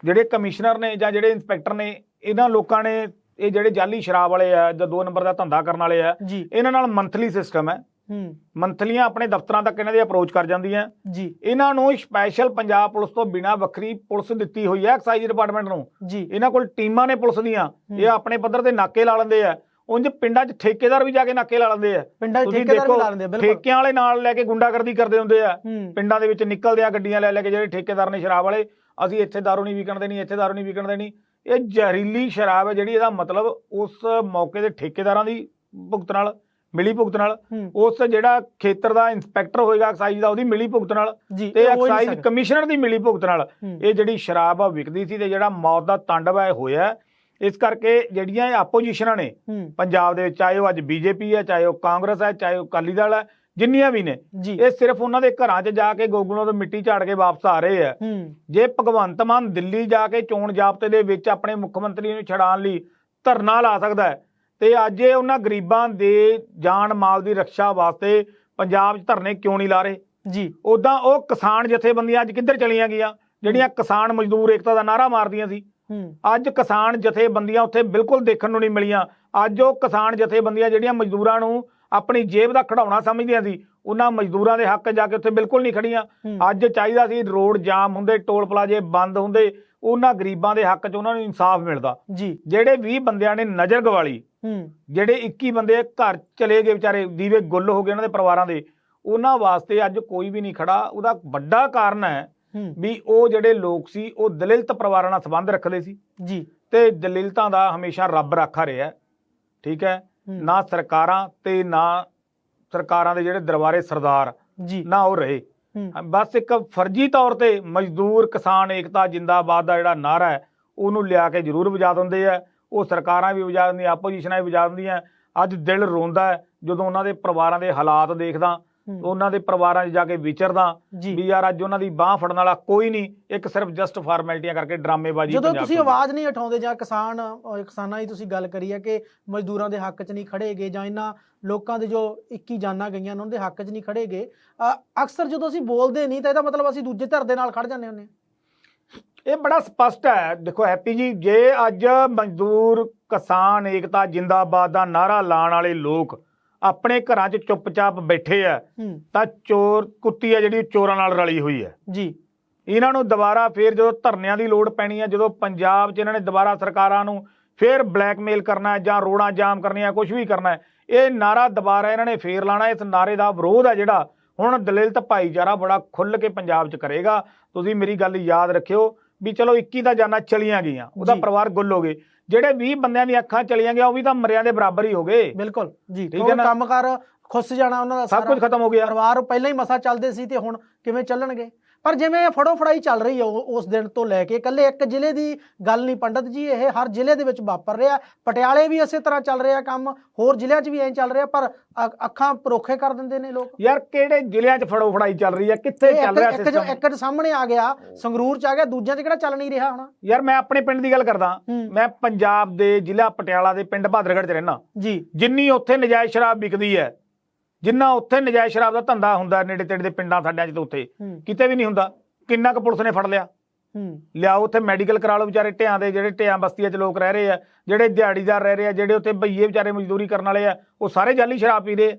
ਜਿਹੜੇ ਕਮਿਸ਼ਨਰ ਨੇ ਜਾਂ ਜਿਹੜੇ ਇੰਸਪੈਕਟਰ ਨੇ ਇਹਨਾਂ ਲੋਕਾਂ ਨੇ ਇਹ ਜਿਹੜੇ ਜਾਲੀ ਸ਼ਰਾਬ ਵਾਲੇ ਆ ਜਾਂ ਦੋ ਨੰਬਰ ਦਾ ਧੰਦਾ ਕਰਨ ਵਾਲੇ ਆ ਇਹਨਾਂ ਨਾਲ ਮੰਥਲੀ ਸਿਸਟਮ ਹੈ। ਹੂੰ। ਮੰਥਲੀਆਂ ਆਪਣੇ ਦਫ਼ਤਰਾਂ ਤੱਕ ਇਹਨਾਂ ਦੀ ਅਪਰੋਚ ਕਰ ਜਾਂਦੀਆਂ। ਜੀ। ਇਹਨਾਂ ਨੂੰ ਸਪੈਸ਼ਲ ਪੰਜਾਬ ਪੁਲਿਸ ਤੋਂ ਬਿਨਾ ਵੱਖਰੀ ਪੁਲਿਸ ਦਿੱਤੀ ਹੋਈ ਹੈ ਐਕਸਾਈਜ਼ ਡਿਪਾਰਟਮੈਂਟ ਨੂੰ। ਜੀ। ਇਹਨਾਂ ਕੋਲ ਟੀਮਾਂ ਨੇ ਪੁਲਿਸ ਦੀਆਂ। ਇਹ ਆਪਣੇ ਪੱਧਰ ਤੇ ਨਾਕੇ ਲਾ ਲੈਂਦੇ ਆ। ਉਂਝ ਪਿੰਡਾਂ 'ਚ ਠੇਕੇਦਾਰ ਵੀ ਜਾ ਕੇ ਨਾਕੇ ਲਾ ਲੈਂਦੇ ਆ। ਪਿੰਡਾਂ 'ਚ ਠੇਕੇਦਾਰ ਵੀ ਲਾ ਲੈਂਦੇ ਆ, ਬਿਲਕੁਲ। ਠੇਕਿਆਂ ਵਾਲੇ ਨਾਲ ਲੈ ਕੇ ਗੁੰਡਾਗਰਦੀ ਕਰਦੇ ਹੁੰਦੇ ਆ। ਪਿੰਡਾਂ ਦੇ ਵਿੱਚ ਨਿਕਲਦੇ ਆ ਗੱਡੀਆਂ ਲੈ ਲੈ ਕੇ ਜਿਹੜੇ ਠੇਕੇਦਾਰ ਨੇ ਸ਼ਰਾਬ ਵਾਲੇ ਅਸੀਂ ਇੱਥੇ ਦਾਰੂ ਨਹੀਂ ਵਿਕਣ ਦੇਣੀ ਇੱਥੇ ਦਾਰੂ ਨਹੀਂ ਵਿਕਣ ਦੇਣੀ। ਇਹ ਜ਼ਹਿਰੀਲੀ ਸ਼ਰਾਬ ਹੈ ਜਿਹੜੀ ਇਹਦਾ ਮਤਲਬ ਉਸ ਮੌਕੇ ਦੇ ਠੇਕੇਦਾਰਾਂ ਦੀ ਭੁਗਤ ਨਾਲ ਮਿਲੀ ਭੁਗਤ ਨਾਲ। ਉਸ ਜਿਹੜਾ ਖੇਤਰ ਦਾ ਇੰਸਪੈਕਟਰ ਹੋਏਗਾ ਐਕਸਾਈਜ਼ ਦਾ ਉਹਦੀ ਮਿਲੀ ਭੁਗਤ ਨਾਲ ਤੇ ਐਕਸਾਈਜ਼। ਕਮਿਸ਼ਨਰ ਦੀ ਮਿਲੀ ਭੁਗਤ ਨਾਲ। ਇਹ ਜਿਹੜੀ ਸ਼ਰਾਬ ਆ ਵਿਕਦੀ ਸੀ ਤੇ ਜਿਹੜਾ ਮੌਤ ਦਾ ਤਾਂਡਵ ਹੈ ਹੋਇਆ। ਇਸ ਕਰਕੇ ਜਿਹੜੀਆਂ ਇਹ ਆਪੋਜੀਸ਼ਨਾਂ ਨੇ ਪੰਜਾਬ ਦੇ ਵਿੱਚ ਚਾਹੇ ਉਹ ਅੱਜ ਬੀਜੇਪੀ ਹੈ ਚਾਹੇ ਉਹ ਕਾਂਗਰਸ ਹੈ ਚਾਹੇ ਉਹ ਅਕਾਲੀ ਦਲ ਹੈ ਜਿੰਨੀਆਂ ਵੀ ਨੇ ਇਹ ਸਿਰਫ ਉਹਨਾਂ ਦੇ ਘਰਾਂ 'ਚ ਜਾ ਕੇ ਗੋਗਲੋਂ ਤੋਂ ਮਿੱਟੀ ਝਾੜ ਕੇ ਵਾਪਸ ਆ ਰਹੇ ਆ। ਜੇ ਭਗਵੰਤ ਮਾਨ ਦਿੱਲੀ ਜਾ ਕੇ ਚੋਣ ਜਾਬਤੇ ਦੇ ਵਿੱਚ ਆਪਣੇ ਮੁੱਖ ਮੰਤਰੀ ਨੂੰ ਛਡਾਉਣ ਲਈ ਧਰਨਾ ਲਾ ਸਕਦਾ ਹੈ ਤੇ ਅੱਜ ਇਹ ਉਹਨਾਂ ਗਰੀਬਾਂ ਦੇ ਜਾਨ ਮਾਲ ਦੀ ਰੱਖਿਆ ਵਾਸਤੇ ਪੰਜਾਬ 'ਚ ਧਰਨੇ ਕਿਉਂ ਨਹੀਂ ਲਾ ਰਹੇ? ਜੀ। ਉਦਾਂ ਉਹ ਕਿਸਾਨ ਜਥੇਬੰਦੀਆਂ ਅੱਜ ਕਿੱਧਰ ਚਲੀਆਂ ਗਈਆਂ? ਜਿਹੜੀਆਂ ਕਿਸਾਨ ਮਜ਼ਦੂਰ ਏਕਤਾ ਦਾ ਨਾਰਾ ਮਾਰਦੀਆਂ ਸੀ। ਅੱਜ ਕਿਸਾਨ ਜਥੇਬੰਦੀਆਂ ਉੱਥੇ ਬਿਲਕੁਲ ਦੇਖਣ ਨੂੰ ਨਹੀਂ ਮਿਲੀਆਂ। ਅੱਜ ਉਹ ਕਿਸਾਨ ਜਥੇਬੰਦੀਆਂ ਜਿਹੜੀਆਂ ਮਜ਼ਦੂਰਾਂ ਨੂੰ ਆਪਣੀ ਜੇਬ ਦਾ ਖੜਾਉਣਾ ਸਮਝਦੀਆਂ ਸੀ ਉਹਨਾਂ ਮਜ਼ਦੂਰਾਂ ਦੇ ਹੱਕ ਜਾ ਕੇ ਉੱਥੇ ਬਿਲਕੁਲ ਨਹੀਂ ਖੜੀਆਂ। ਅੱਜ ਚਾਹੀਦਾ ਸੀ ਰੋਡ ਜਾਮ ਹੁੰਦੇ ਟੋਲ ਪਲਾਜੇ ਬੰਦ ਹੁੰਦੇ ਉਹਨਾਂ ਗਰੀਬਾਂ ਦੇ ਹੱਕ 'ਚ ਉਹਨਾਂ ਨੂੰ ਇਨਸਾਫ ਮਿਲਦਾ। ਜੀ। ਜਿਹੜੇ 20 ਬੰਦਿਆਂ ਨੇ ਨਜ਼ਰ ਗਵਾਲੀ ਹੂੰ। ਜਿਹੜੇ 21 ਬੰਦੇ ਘਰ ਚਲੇ ਗਏ ਵਿਚਾਰੇ ਦੀਵੇ ਗੁੱਲ ਹੋ ਗਏ ਉਹਨਾਂ ਦੇ ਪਰਿਵਾਰਾਂ ਦੇ ਉਹਨਾਂ ਵਾਸਤੇ ਅੱਜ ਕੋਈ ਵੀ ਨਹੀਂ ਖੜਾ। ਉਹਦਾ ਵੱਡਾ ਕਾਰਨ ਹੂੰ ਵੀ ਉਹ ਜਿਹੜੇ ਲੋਕ ਸੀ ਉਹ ਦਲਿਤ ਪਰਿਵਾਰਾਂ ਨਾਲ ਸੰਬੰਧ ਰੱਖਦੇ ਸੀ। ਜੀ। ਤੇ ਦਲਿਲਤਾਂ ਦਾ ਹਮੇਸ਼ਾ ਰੱਬ ਰਾਖਾ ਰਿਹਾ। ਠੀਕ ਹੈ? ਨਾ ਸਰਕਾਰਾਂ ਤੇ ਨਾ ਸਰਕਾਰਾਂ ਦੇ ਜਿਹੜੇ ਦਰਬਾਰੇ ਸਰਦਾਰ ਜੀ। ਨਾ ਉਹ ਰਹੇ। ਬਸ ਇੱਕ ਫਰਜ਼ੀ ਤੌਰ ਤੇ ਮਜ਼ਦੂਰ ਕਿਸਾਨ ਏਕਤਾ ਜਿੰਦਾਬਾਦ ਦਾ ਜਿਹੜਾ ਨਾਰਾ ਹੈ ਉਹਨੂੰ ਲਿਆ ਕੇ ਜ਼ਰੂਰ ਵਜਾ ਦਿੰਦੇ ਆ। ਉਹ ਸਰਕਾਰਾਂ ਵੀ ਵਜਾ ਦਿੰਦੀਆਂ ਆਪੋਜੀਸ਼ਨਾਂ ਵੀ ਵਜਾ ਦਿੰਦੀਆਂ। ਅੱਜ ਦਿਲ ਰੋਂਦਾ ਜਦੋਂ ਉਹਨਾਂ ਦੇ ਪਰਿਵਾਰਾਂ ਦੇ ਹਾਲਾਤ ਦੇਖਦਾ ਉਹਨਾਂ ਦੇ ਪਰਿਵਾਰਾਂ 'ਚ ਜਾ ਕੇ ਵਿਚਰਦਾ ਵੀ ਯਾਰ ਅੱਜ ਉਹਨਾਂ ਦੀ ਬਾਹ ਫੜਨ ਵਾਲਾ ਕੋਈ ਨਹੀਂ ਇੱਕ ਸਿਰਫ ਜਸਟ ਫਾਰਮੈਲਿਟੀਆਂ ਕਰਕੇ ਡਰਾਮੇਬਾਜ਼ੀ ਜਦੋਂ ਤੁਸੀਂ ਆਵਾਜ਼ ਨਹੀਂ ਉਠਾਉਂਦੇ ਜਾਂ ਕਿਸਾਨ ਕਿਸਾਨਾਂ ਦੀ ਤੁਸੀਂ ਗੱਲ ਕਰੀ ਹੈ ਕਿ ਮਜ਼ਦੂਰਾਂ ਦੇ ਹੱਕ 'ਚ ਨਹੀਂ ਖੜੇਗੇ ਜਾਂ ਇਹਨਾਂ ਲੋਕਾਂ ਦੇ ਜੋ 21 ਜਾਨਾਂ ਗਈਆਂ ਉਹਨਾਂ ਦੇ ਹੱਕ 'ਚ ਨਹੀਂ ਖੜੇਗੇ ਅਕਸਰ ਜਦੋਂ ਅਸੀਂ ਬੋਲਦੇ ਨਹੀਂ ਤਾਂ ਇਹਦਾ ਮਤਲਬ ਅਸੀਂ ਦੂਜੇ ਧਿਰ ਦੇ ਨਾਲ ਖੜ ਜਾਂਦੇ ਹੁੰਦੇ ਹਾਂ। ਇਹ ਬੜਾ ਸਪਸ਼ਟ ਹੈ। ਦੇਖੋ ਹੈਪੀ ਜੀ ਜੇ ਅੱਜ ਮਜ਼ਦੂਰ ਕਿਸਾਨ ਏਕਤਾ ਜਿੰਦਾਬਾਦ ਦਾ ਨਾਰਾ ਲਾਉਣ ਵਾਲੇ ਲੋਕ ਆਪਣੇ ਘਰਾਂ 'ਚ ਚੁੱਪਚਾਪ ਬੈਠੇ ਆ ਤਾਂ ਚੋਰ ਕੁੱਤੀ ਆ ਜਿਹੜੀ ਚੋਰਾਂ ਨਾਲ ਰਲੀ ਹੋਈ ਹੈ ਜੀ। ਇਹਨਾਂ ਨੂੰ ਦੁਬਾਰਾ ਫੇਰ ਜਦੋਂ ਧਰਨਿਆਂ ਦੀ ਲੋੜ ਪੈਣੀ ਹੈ ਜਦੋਂ ਪੰਜਾਬ 'ਚ ਇਹਨਾਂ ਨੇ ਦੁਬਾਰਾ ਸਰਕਾਰਾਂ ਨੂੰ ਫੇਰ ਬਲੈਕਮੇਲ ਕਰਨਾ ਹੈ ਜਾਂ ਰੋੜਾਂ ਜਾਮ ਕਰਨੀਆਂ ਕੁਝ ਵੀ ਕਰਨਾ ਹੈ ਇਹ ਨਾਰਾ ਦੁਬਾਰਾ ਇਹਨਾਂ ਨੇ ਫੇਰ ਲਾਣਾ ਇਸ ਨਾਰੇ ਦਾ ਵਿਰੋਧ ਹੈ ਜਿਹੜਾ ਹੁਣ ਦਲਿਤ ਭਾਈਚਾਰਾ ਬੜਾ ਖੁੱਲ ਕੇ ਪੰਜਾਬ 'ਚ ਕਰੇਗਾ। ਤੁਸੀਂ ਮੇਰੀ ਗੱਲ ਯਾਦ ਰੱਖਿਓ ਵੀ ਚਲੋ 21 ਤਾਂ ਜਾਨਾਂ ਚਲੀਆਂ ਗਈਆਂ ਉਹਦਾ। ਪਰਿਵਾਰ ਗੁੱਲ ਹੋ ਗਏ। ਜਿਹੜੇ 20 ਬੰਦਿਆਂ ਦੀਆਂ ਅੱਖਾਂ ਚਲੀਆਂ ਗਈਆਂ ਉਹ ਵੀ ਤਾਂ ਮਰਿਆਂ ਦੇ ਬਰਾਬਰ ਹੀ ਹੋ ਗਏ। ਬਿਲਕੁਲ ਜੀ ਠੀਕ ਹੈ ਨਾ? ਕੰਮਕਾਰ ਖੁੱਸ ਜਾਣਾ ਉਹਨਾਂ ਦਾ ਸਭ ਕੁਝ ਖਤਮ ਹੋ ਗਿਆ। ਪਰਿਵਾਰ ਪਹਿਲਾਂ ਹੀ ਮਸਾ ਚੱਲਦੇ ਸੀ ਤੇ ਹੁਣ ਕਿਵੇਂ ਚੱਲਣਗੇ? ਪਰ ਜਿਵੇਂ ਫੜੋ ਫੜਾਈ ਚੱਲ ਰਹੀ ਹੈ ਉਸ ਦਿਨ ਤੋਂ ਲੈ ਕੇ ਇਕੱਲੇ ਇੱਕ ਜ਼ਿਲ੍ਹੇ ਦੀ ਗੱਲ ਨਹੀਂ ਪੰਡਤ ਜੀ ਇਹ ਹਰ ਜ਼ਿਲ੍ਹੇ ਦੇ ਵਿੱਚ ਵਾਪਰ ਰਿਹਾ। ਪਟਿਆਲੇ ਵੀ ਇਸੇ ਤਰ੍ਹਾਂ ਚੱਲ ਰਿਹਾ ਕੰਮ ਹੋਰ ਜ਼ਿਲ੍ਹਿਆਂ 'ਚ ਵੀ ਐਂ ਚੱਲ ਰਿਹਾ ਪਰ ਅੱਖਾਂ ਪਰੋਖੇ ਕਰ ਦਿੰਦੇ ਨੇ ਲੋਕ। ਯਾਰ ਕਿਹੜੇ ਜ਼ਿਲ੍ਹਿਆਂ 'ਚ ਫੜੋ ਫੜਾਈ ਚੱਲ ਰਹੀ ਹੈ ਕਿੱਥੇ ਚੱਲ ਰਿਹਾ ਸਿਸਟਮ ਇੱਕ ਸਾਹਮਣੇ ਆ ਗਿਆ ਸੰਗਰੂਰ 'ਚ ਆ ਗਿਆ ਦੂਜਿਆਂ 'ਚ ਕਿਹੜਾ ਚੱਲ ਨਹੀਂ ਰਿਹਾ ਹੁਣ? ਯਾਰ ਮੈਂ ਆਪਣੇ ਪਿੰਡ ਦੀ ਗੱਲ ਕਰਦਾ। ਮੈਂ ਪੰਜਾਬ ਦੇ ਜ਼ਿਲ੍ਹਾ ਪਟਿਆਲਾ ਦੇ ਪਿੰਡ ਬਹਾਦਰਗੜ੍ਹ 'ਚ ਰਹਿਣਾ ਜੀ। ਜਿੰਨੀ ਉੱਥੇ ਨਜਾਇਜ਼ ਸ਼ਰਾਬ ਵਿਕਦੀ ਹੈ ਜਿੰਨਾ ਉੱਥੇ ਨਜਾਇਜ਼ ਸ਼ਰਾਬ ਦਾ ਧੰਦਾ ਹੁੰਦਾ ਨੇੜੇ ਤੇੜੇ ਦੇ ਪਿੰਡਾਂ ਸਾਡਿਆਂ 'ਚ ਤੇ ਉੱਥੇ ਕਿਤੇ ਵੀ ਨਹੀਂ ਹੁੰਦਾ। ਕਿੰਨਾ ਕੁ ਪੁਲਿਸ ਨੇ ਫੜ ਲਿਆ? ਲਿਆਓ ਉੱਥੇ ਮੈਡੀਕਲ ਕਰਾ ਲਓ ਵਿਚਾਰੇ ਢਿਆਂ ਦੇ ਜਿਹੜੇ ਢਿਆਂ ਬਸਤੀਆਂ 'ਚ ਲੋਕ ਰਹਿ ਰਹੇ ਆ ਜਿਹੜੇ ਦਿਹਾੜੀਦਾਰ ਰਹਿ ਰਹੇ ਆ ਜਿਹੜੇ ਉੱਥੇ ਬਈਏ ਵਿਚਾਰੇ ਮਜ਼ਦੂਰੀ ਕਰਨ ਵਾਲੇ ਆ ਉਹ ਸਾਰੇ ਜਾਲੀ ਸ਼ਰਾਬ ਪੀ ਰਹੇ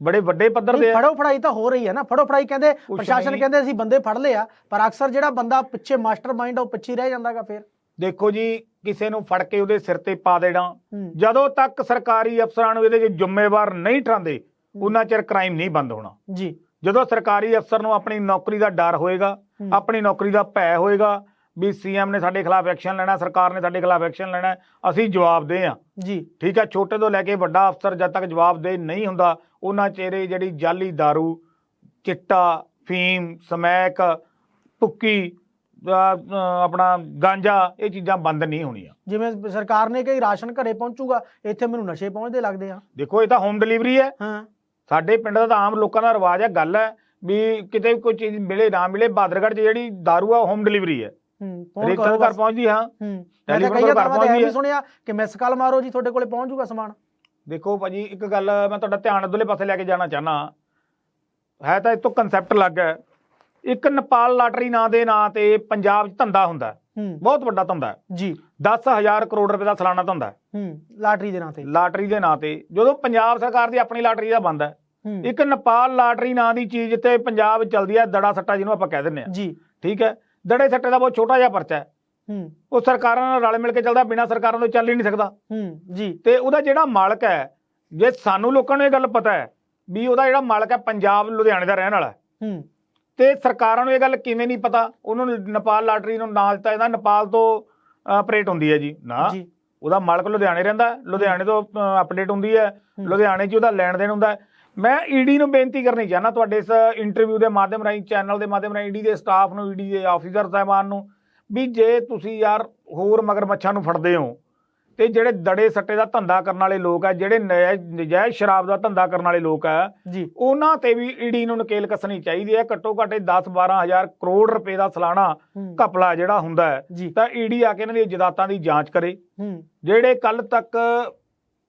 ਬੜੇ ਵੱਡੇ ਪੱਧਰ ਦੇ ਫੜੋ ਫੜਾਈ ਤਾਂ ਹੋ ਰਹੀ ਹੈ ਨਾ ਫੜੋ ਫੜਾਈ ਕਹਿੰਦੇ ਪ੍ਰਸ਼ਾਸਨ। ਕਹਿੰਦੇ ਅਸੀਂ ਬੰਦੇ ਫੜ ਲਏ ਆ ਪਰ ਅਕਸਰ ਜਿਹੜਾ ਬੰਦਾ ਪਿੱਛੇ ਮਾਸਟਰਮਾਈਂਡ ਆ ਉਹ ਪਿੱਛੇ ਰਹਿ ਜਾਂਦਾਗਾ ਫਿਰ। ਦੇਖੋ ਜੀ ਕਿਸੇ ਨੂੰ ਫੜ ਕੇ ਉਹਦੇ ਸਿਰ ਤੇ ਪਾ ਦੇਣਾ। ਜਦੋਂ ਤੱਕ ਸਰਕਾਰੀ ਅਫਸਰਾਂ ਨੂੰ ਇਹਦੇ 'ਚ ਜ਼ਿੰਮੇਵਾਰ ਨਹੀਂ ਠਾਂਦੇ ਉਹਨਾਂ ਚਿਰ ਕ੍ਰਾਈਮ ਨਹੀਂ ਬੰਦ ਹੋਣਾ। ਜੀ। ਜਦੋਂ ਸਰਕਾਰੀ ਅਫਸਰ ਨੂੰ ਆਪਣੀ ਨੌਕਰੀ ਦਾ ਡਰ ਹੋਏਗਾ। ਆਪਣੀ ਨੌਕਰੀ ਦਾ ਭੈ ਹੋਏਗਾ ਵੀ ਸੀਐਮ ਨੇ ਸਾਡੇ ਖਿਲਾਫ ਐਕਸ਼ਨ ਲੈਣਾ ਸਰਕਾਰ ਨੇ ਸਾਡੇ ਖਿਲਾਫ ਐਕਸ਼ਨ ਲੈਣਾ ਅਸੀਂ ਜਵਾਬਦੇਹ ਆ। ਜੀ। ਠੀਕ ਹੈ ਛੋਟੇ ਤੋਂ ਲੈ ਕੇ ਵੱਡਾ ਅਫਸਰ ਜਦ ਤੱਕ ਜਵਾਬਦੇਹ ਨਹੀਂ ਹੁੰਦਾ ਉਹਨਾਂ ਚਿਹਰੇ ਜਿਹੜੀ ਜਾਲੀ दारू ਚਿੱਟਾ ਫੀਮ ਸਮੈਕ ਅਹ, ਆਪਣਾ ਗਾਂਜਾ ਇਹ ਚੀਜ਼ਾਂ ਬੰਦ ਨਹੀਂ ਹੋਣੀਆਂ। ਜਿਵੇਂ ਸਰਕਾਰ ਨੇ ਕਹੀ ਰਾਸ਼ਨ ਘਰੇ ਪਹੁੰਚੂਗਾ ਇੱਥੇ ਮੈਨੂੰ ਨਸ਼ੇ ਪਹੁੰਚਦੇ ਲੱਗਦੇ ਆ। ਦੇਖੋ ਇਹ ਤਾਂ ਹੋਮ ਡਿਲੀਵਰੀ ਹੈ। ਹਾਂ। ਸਾਡੇ ਪਿੰਡ ਦਾ ਤਾਂ ਆਮ ਲੋਕਾਂ ਦਾ ਰਿਵਾਜ ਹੈ ਗੱਲ ਹੈ ਵੀ ਕਿਤੇ ਵੀ ਕੋਈ ਚੀਜ਼ ਮਿਲੇ ਨਾ ਮਿਲੇ ਬਾਦਰਗੜ੍ਹ 'ਚ ਜਿਹੜੀ दारू ਆ ਹੋਮ ਡਿਲੀਵਰੀ ਹੈ। ਦੇ ਘਰ। ਪਹੁੰਚਦੀ ਹਾਂ। ਟੈਲੀਫੋਨ ਘਰ ਪਹੁੰਚਦੀ ਹੈ। ਸੁਣਿਆ ਕਿ ਮਿਸ ਕਾਲ ਮਾਰੋ ਜੀ ਤੁਹਾਡੇ ਕੋਲੇ ਪਹੁੰਚ ਜਾਊਗਾ ਸਮਾਨ। ਦੇਖੋ ਭਾਜੀ ਇੱਕ ਗੱਲ ਮੈਂ ਤੁਹਾਡਾ ਧਿਆਨ ਅਦਲੇ ਪਾਸੇ ਲੈ ਕੇ ਜਾਣਾ ਚਾਹਨਾ ਹੈ ਤਾਂ ਇਹ ਤੋਂ ਕਨਸੈਪਟ ਅਲੱਗ ਹੈ। ਇੱਕ ਨੇਪਾਲ ਲਾਟਰੀ ਨਾਂ ਦੇ ਨਾਂ ਤੇ ਪੰਜਾਬ 'ਚ ਧੰਦਾ ਹੁੰਦਾ ਬਹੁਤ ਵੱਡਾ ਧੰਦਾ ਜੀ। 10000 ਕਰੋੜ ਰੁਪਏ ਦਾ ਸਾਲਾਨਾ ਧੰਦਾ ਹੈ। ਲਾਟਰੀ ਦੇ ਨਾਂ ਤੇ। ਲਾਟਰੀ ਦੇ ਨਾਂ ਤੇ। ਜਦੋਂ ਪੰਜਾਬ ਸਰਕਾਰ ਦੀ ਆਪਣੀ ਲਾਟਰੀ ਦਾ ਬੰਦ ਹੈ ਇੱਕ ਨੇਪਾਲ ਲਾਟਰੀ ਨਾਂ ਦੀ ਚੀਜ਼ ਤੇ ਪੰਜਾਬ ਚੱਲਦੀ ਹੈ ਦੜਾ ਸੱਟਾ ਜਿਹਨੂੰ ਆਪਾਂ ਕਹਿ ਦਿੰਦੇ ਆ ਜੀ। ਠੀਕ ਹੈ? ਦੜੇ ਸੱਟੇ ਦਾ ਬਹੁਤ ਛੋਟਾ ਜਿਹਾ ਪਰਚਾ ਹੈ। ਹੂੰ। ਉਹ ਸਰਕਾਰਾਂ ਨਾਲ ਰਲ ਮਿਲ ਕੇ ਚੱਲਦਾ ਬਿਨਾਂ ਸਰਕਾਰਾਂ ਤੋਂ ਚੱਲ ਹੀ ਨਹੀਂ ਸਕਦਾ। ਹੂੰ ਜੀ। ਤੇ ਉਹਦਾ ਜਿਹੜਾ ਮਾਲਕ ਹੈ ਜੇ ਸਾਨੂੰ ਲੋਕਾਂ ਨੂੰ ਇਹ ਗੱਲ ਪਤਾ ਹੈ ਵੀ ਉਹਦਾ ਜਿਹੜਾ ਮਾਲਕ ਹੈ ਪੰਜਾਬ ਲੁਧਿਆਣੇ ਦਾ ਰਹਿਣ ਵਾਲਾ ਹੂੰ। ਤੇ ਸਰਕਾਰਾਂ ਨੂੰ ਇਹ ਗੱਲ ਕਿਵੇਂ ਨਹੀਂ ਪਤਾ? ਉਹਨੂੰ ਨੇਪਾਲ ਲਾਟਰੀ ਨੂੰ ਨਾਂ ਦਿੱਤਾ ਇਹਦਾ ਨੇਪਾਲ ਤੋਂ ਆਪਰੇਟ ਹੁੰਦੀ ਹੈ ਜੀ। ਨਾ ਉਹਦਾ ਮਾਲਕ ਲੁਧਿਆਣੇ ਰਹਿੰਦਾ ਲੁਧਿਆਣੇ ਤੋਂ ਅਪਡੇਟ ਹੁੰਦੀ ਹੈ। ਲੁਧਿਆਣੇ 'ਚ ਉਹਦਾ ਲੈਣ ਦੇਣ ਹੁੰਦਾ। ਮੈਂ ਈਡੀ ਨੂੰ ਬੇਨਤੀ ਕਰਨੀ ਚਾਹਨਾ ਤੁਹਾਡੇ ਇਸ ਇੰਟਰਵਿਊ ਦੇ ਮਾਧਿਅਮ ਰਾਹੀਂ ਚੈਨਲ ਦੇ ਮਾਧਿਅਮ ਰਾਹੀਂ ਈਡੀ ਦੇ ਸਟਾਫ ਨੂੰ ਈਡੀ ਦੇ ਆਫੀਸਰ ਸਾਹਿਬਾਨ ਨੂੰ ਵੀ ਜੇ ਤੁਸੀਂ ਯਾਰ ਹੋਰ ਮਗਰਮੱਛਾਂ ਨੂੰ ਫੜਦੇ ਹੋ ਤੇ ਜਿਹੜੇ ਦੜੇ ਸੱਟੇ ਦਾ ਧੰਦਾ ਕਰਨ ਵਾਲੇ ਲੋਕ ਆ ਜਿਹੜੇ ਨਜਾਇਜ਼ ਨਜਾਇਜ਼ ਸ਼ਰਾਬ ਦਾ ਧੰਦਾ ਕਰਨ ਵਾਲੇ ਲੋਕ ਆ ਜੀ। ਉਹਨਾਂ ਤੇ ਵੀ ਈਡੀ ਨੂੰ ਨਕੇਲ ਕੱਸਣੀ ਚਾਹੀਦੀ ਹੈ ਘੱਟੋ ਘੱਟ 10 12000 ਕਰੋੜ ਰੁਪਏ ਦਾ ਸਾਲਾਨਾ ਘਪਲਾ ਜਿਹੜਾ ਹੁੰਦਾ ਹੈ ਤਾਂ ਈਡੀ ਆ ਕੇ ਇਹਨਾਂ ਦੀ ਜਾਇਦਾਦਾਂ ਦੀ ਜਾਂਚ ਕਰੇ। ਜਿਹੜੇ ਕੱਲ ਤੱਕ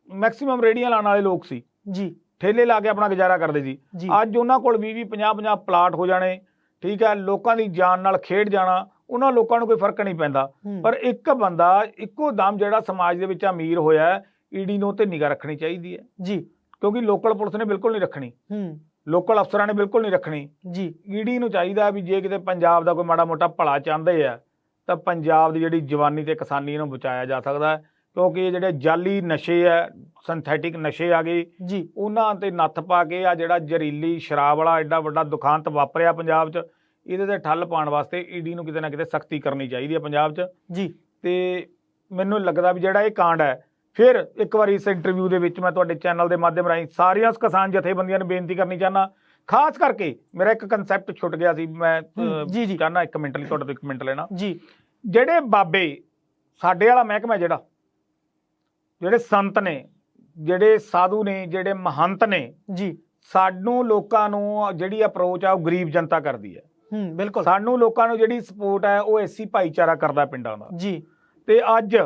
ਮੈਕਸਿਮਮ ਰੇੜੀਆਂ ਲਾਉਣ ਵਾਲੇ ਲੋਕ ਸੀ ਜੀ। ਠੇਲੇ ਲਾ ਕੇ ਆਪਣਾ ਗੁਜ਼ਾਰਾ ਕਰਦੇ ਸੀ। ਅੱਜ ਉਹਨਾਂ ਕੋਲ 20 20 50 50 ਪਲਾਟ ਹੋ ਜਾਣੇ। ਠੀਕ ਹੈ ਲੋਕਾਂ ਦੀ ਜਾਨ ਨਾਲ ਖੇਡ ਜਾਣਾ। ਉਹਨਾਂ ਲੋਕਾਂ ਨੂੰ ਕੋਈ ਫ਼ਰਕ ਨਹੀਂ ਪੈਂਦਾ। ਪਰ ਇੱਕ ਬੰਦਾ ਇੱਕੋ ਦਮ ਜਿਹੜਾ ਸਮਾਜ ਦੇ ਵਿੱਚ ਅਮੀਰ ਹੋਇਆ ਈਡੀ ਨੂੰ ਤੇ ਨਿਗਾਹ ਰੱਖਣੀ ਚਾਹੀਦੀ ਹੈ। ਜੀ। ਕਿਉਂਕਿ ਲੋਕਲ ਪੁਲਿਸ ਨੇ ਬਿਲਕੁਲ ਨਹੀਂ ਰੱਖਣੀ। ਹੂੰ। ਲੋਕਲ ਅਫਸਰਾਂ ਨੇ ਬਿਲਕੁਲ ਨਹੀਂ ਰੱਖਣੀ। ਜੀ। ਈਡੀ ਨੂੰ ਚਾਹੀਦਾ ਵੀ ਜੇ ਕਿਤੇ ਪੰਜਾਬ ਦਾ ਕੋਈ ਮਾੜਾ ਮੋਟਾ ਭਲਾ ਚਾਹੁੰਦੇ ਆ ਤਾਂ ਪੰਜਾਬ ਦੀ ਜਿਹੜੀ ਜਵਾਨੀ ਤੇ ਕਿਸਾਨੀ ਨੂੰ ਬਚਾਇਆ ਜਾ ਸਕਦਾ ਕਿਉਂਕਿ ਇਹ ਜਿਹੜੇ ਜਾਲੀ ਨਸ਼ੇ ਆ ਸਿੰਥੈਟਿਕ ਨਸ਼ੇ ਆ ਗਏ ਜੀ। ਉਹਨਾਂ ਤੇ ਨੱਥ ਪਾ ਕੇ ਆ ਜਿਹੜਾ ਜ਼ਹਿਰੀਲੀ ਸ਼ਰਾਬ ਵਾਲਾ ਐਡਾ ਵੱਡਾ ਦੁਖਾਂਤ ਵਾਪਰਿਆ ਪੰਜਾਬ 'ਚ। ਇਹਦੇ ਤੇ ਠੱਲ ਪਾਉਣ ਵਾਸਤੇ ਈਡੀ ਨੂੰ ਕਿਤੇ ਨਾ ਕਿਤੇ ਸਖਤੀ ਕਰਨੀ ਚਾਹੀਦੀ ਹੈ ਪੰਜਾਬ 'ਚ। ਜੀ। ਤੇ ਮੈਨੂੰ ਲੱਗਦਾ ਵੀ ਜਿਹੜਾ ਇਹ ਕਾਂਡ ਹੈ ਫਿਰ ਇੱਕ ਵਾਰੀ ਇਸ ਇੰਟਰਵਿਊ ਦੇ ਵਿੱਚ ਮੈਂ ਤੁਹਾਡੇ ਚੈਨਲ ਦੇ ਮਾਧਿਅਮ ਰਾਹੀਂ ਸਾਰੀਆਂ ਕਿਸਾਨ ਜਥੇਬੰਦੀਆਂ ਨੂੰ ਬੇਨਤੀ ਕਰਨੀ ਚਾਹਨਾ ਖਾਸ ਕਰਕੇ ਮੇਰਾ ਇੱਕ ਕਨਸੈਪਟ ਛੁੱਟ ਗਿਆ ਸੀ ਮੈਂ ਜੀ, ਜੀ। ਚਾਹਨਾ ਇੱਕ ਮਿੰਟ ਲਈ ਤੁਹਾਡੇ ਤੋਂ ਇੱਕ ਮਿੰਟ ਲੈਣਾ। ਜੀ। ਜਿਹੜੇ ਬਾਬੇ ਸਾਡੇ ਵਾਲਾ ਮਹਿਕਮਾ ਜਿਹੜਾ ਜਿਹੜੇ ਸੰਤ ਨੇ ਜਿਹੜੇ ਸਾਧੂ ਨੇ ਜਿਹੜੇ ਮਹੰਤ ਨੇ ਜੀ। ਸਾਨੂੰ ਲੋਕਾਂ ਨੂੰ ਜਿਹੜੀ ਅਪਰੋਚ ਆ ਉਹ ਗਰੀਬ ਜਨਤਾ ਕਰਦੀ ਹੈ। ਹੂੰ ਬਿਲਕੁਲ। ਸਾਨੂੰ ਲੋਕਾਂ ਨੂੰ ਜਿਹੜੀ ਸਪੋਰਟ ਹੈ ਉਹ ਐਸੀ ਭਾਈਚਾਰਾ ਕਰਦਾ ਪਿੰਡਾਂ ਦਾ। ਜੀ। ਤੇ ਅੱਜ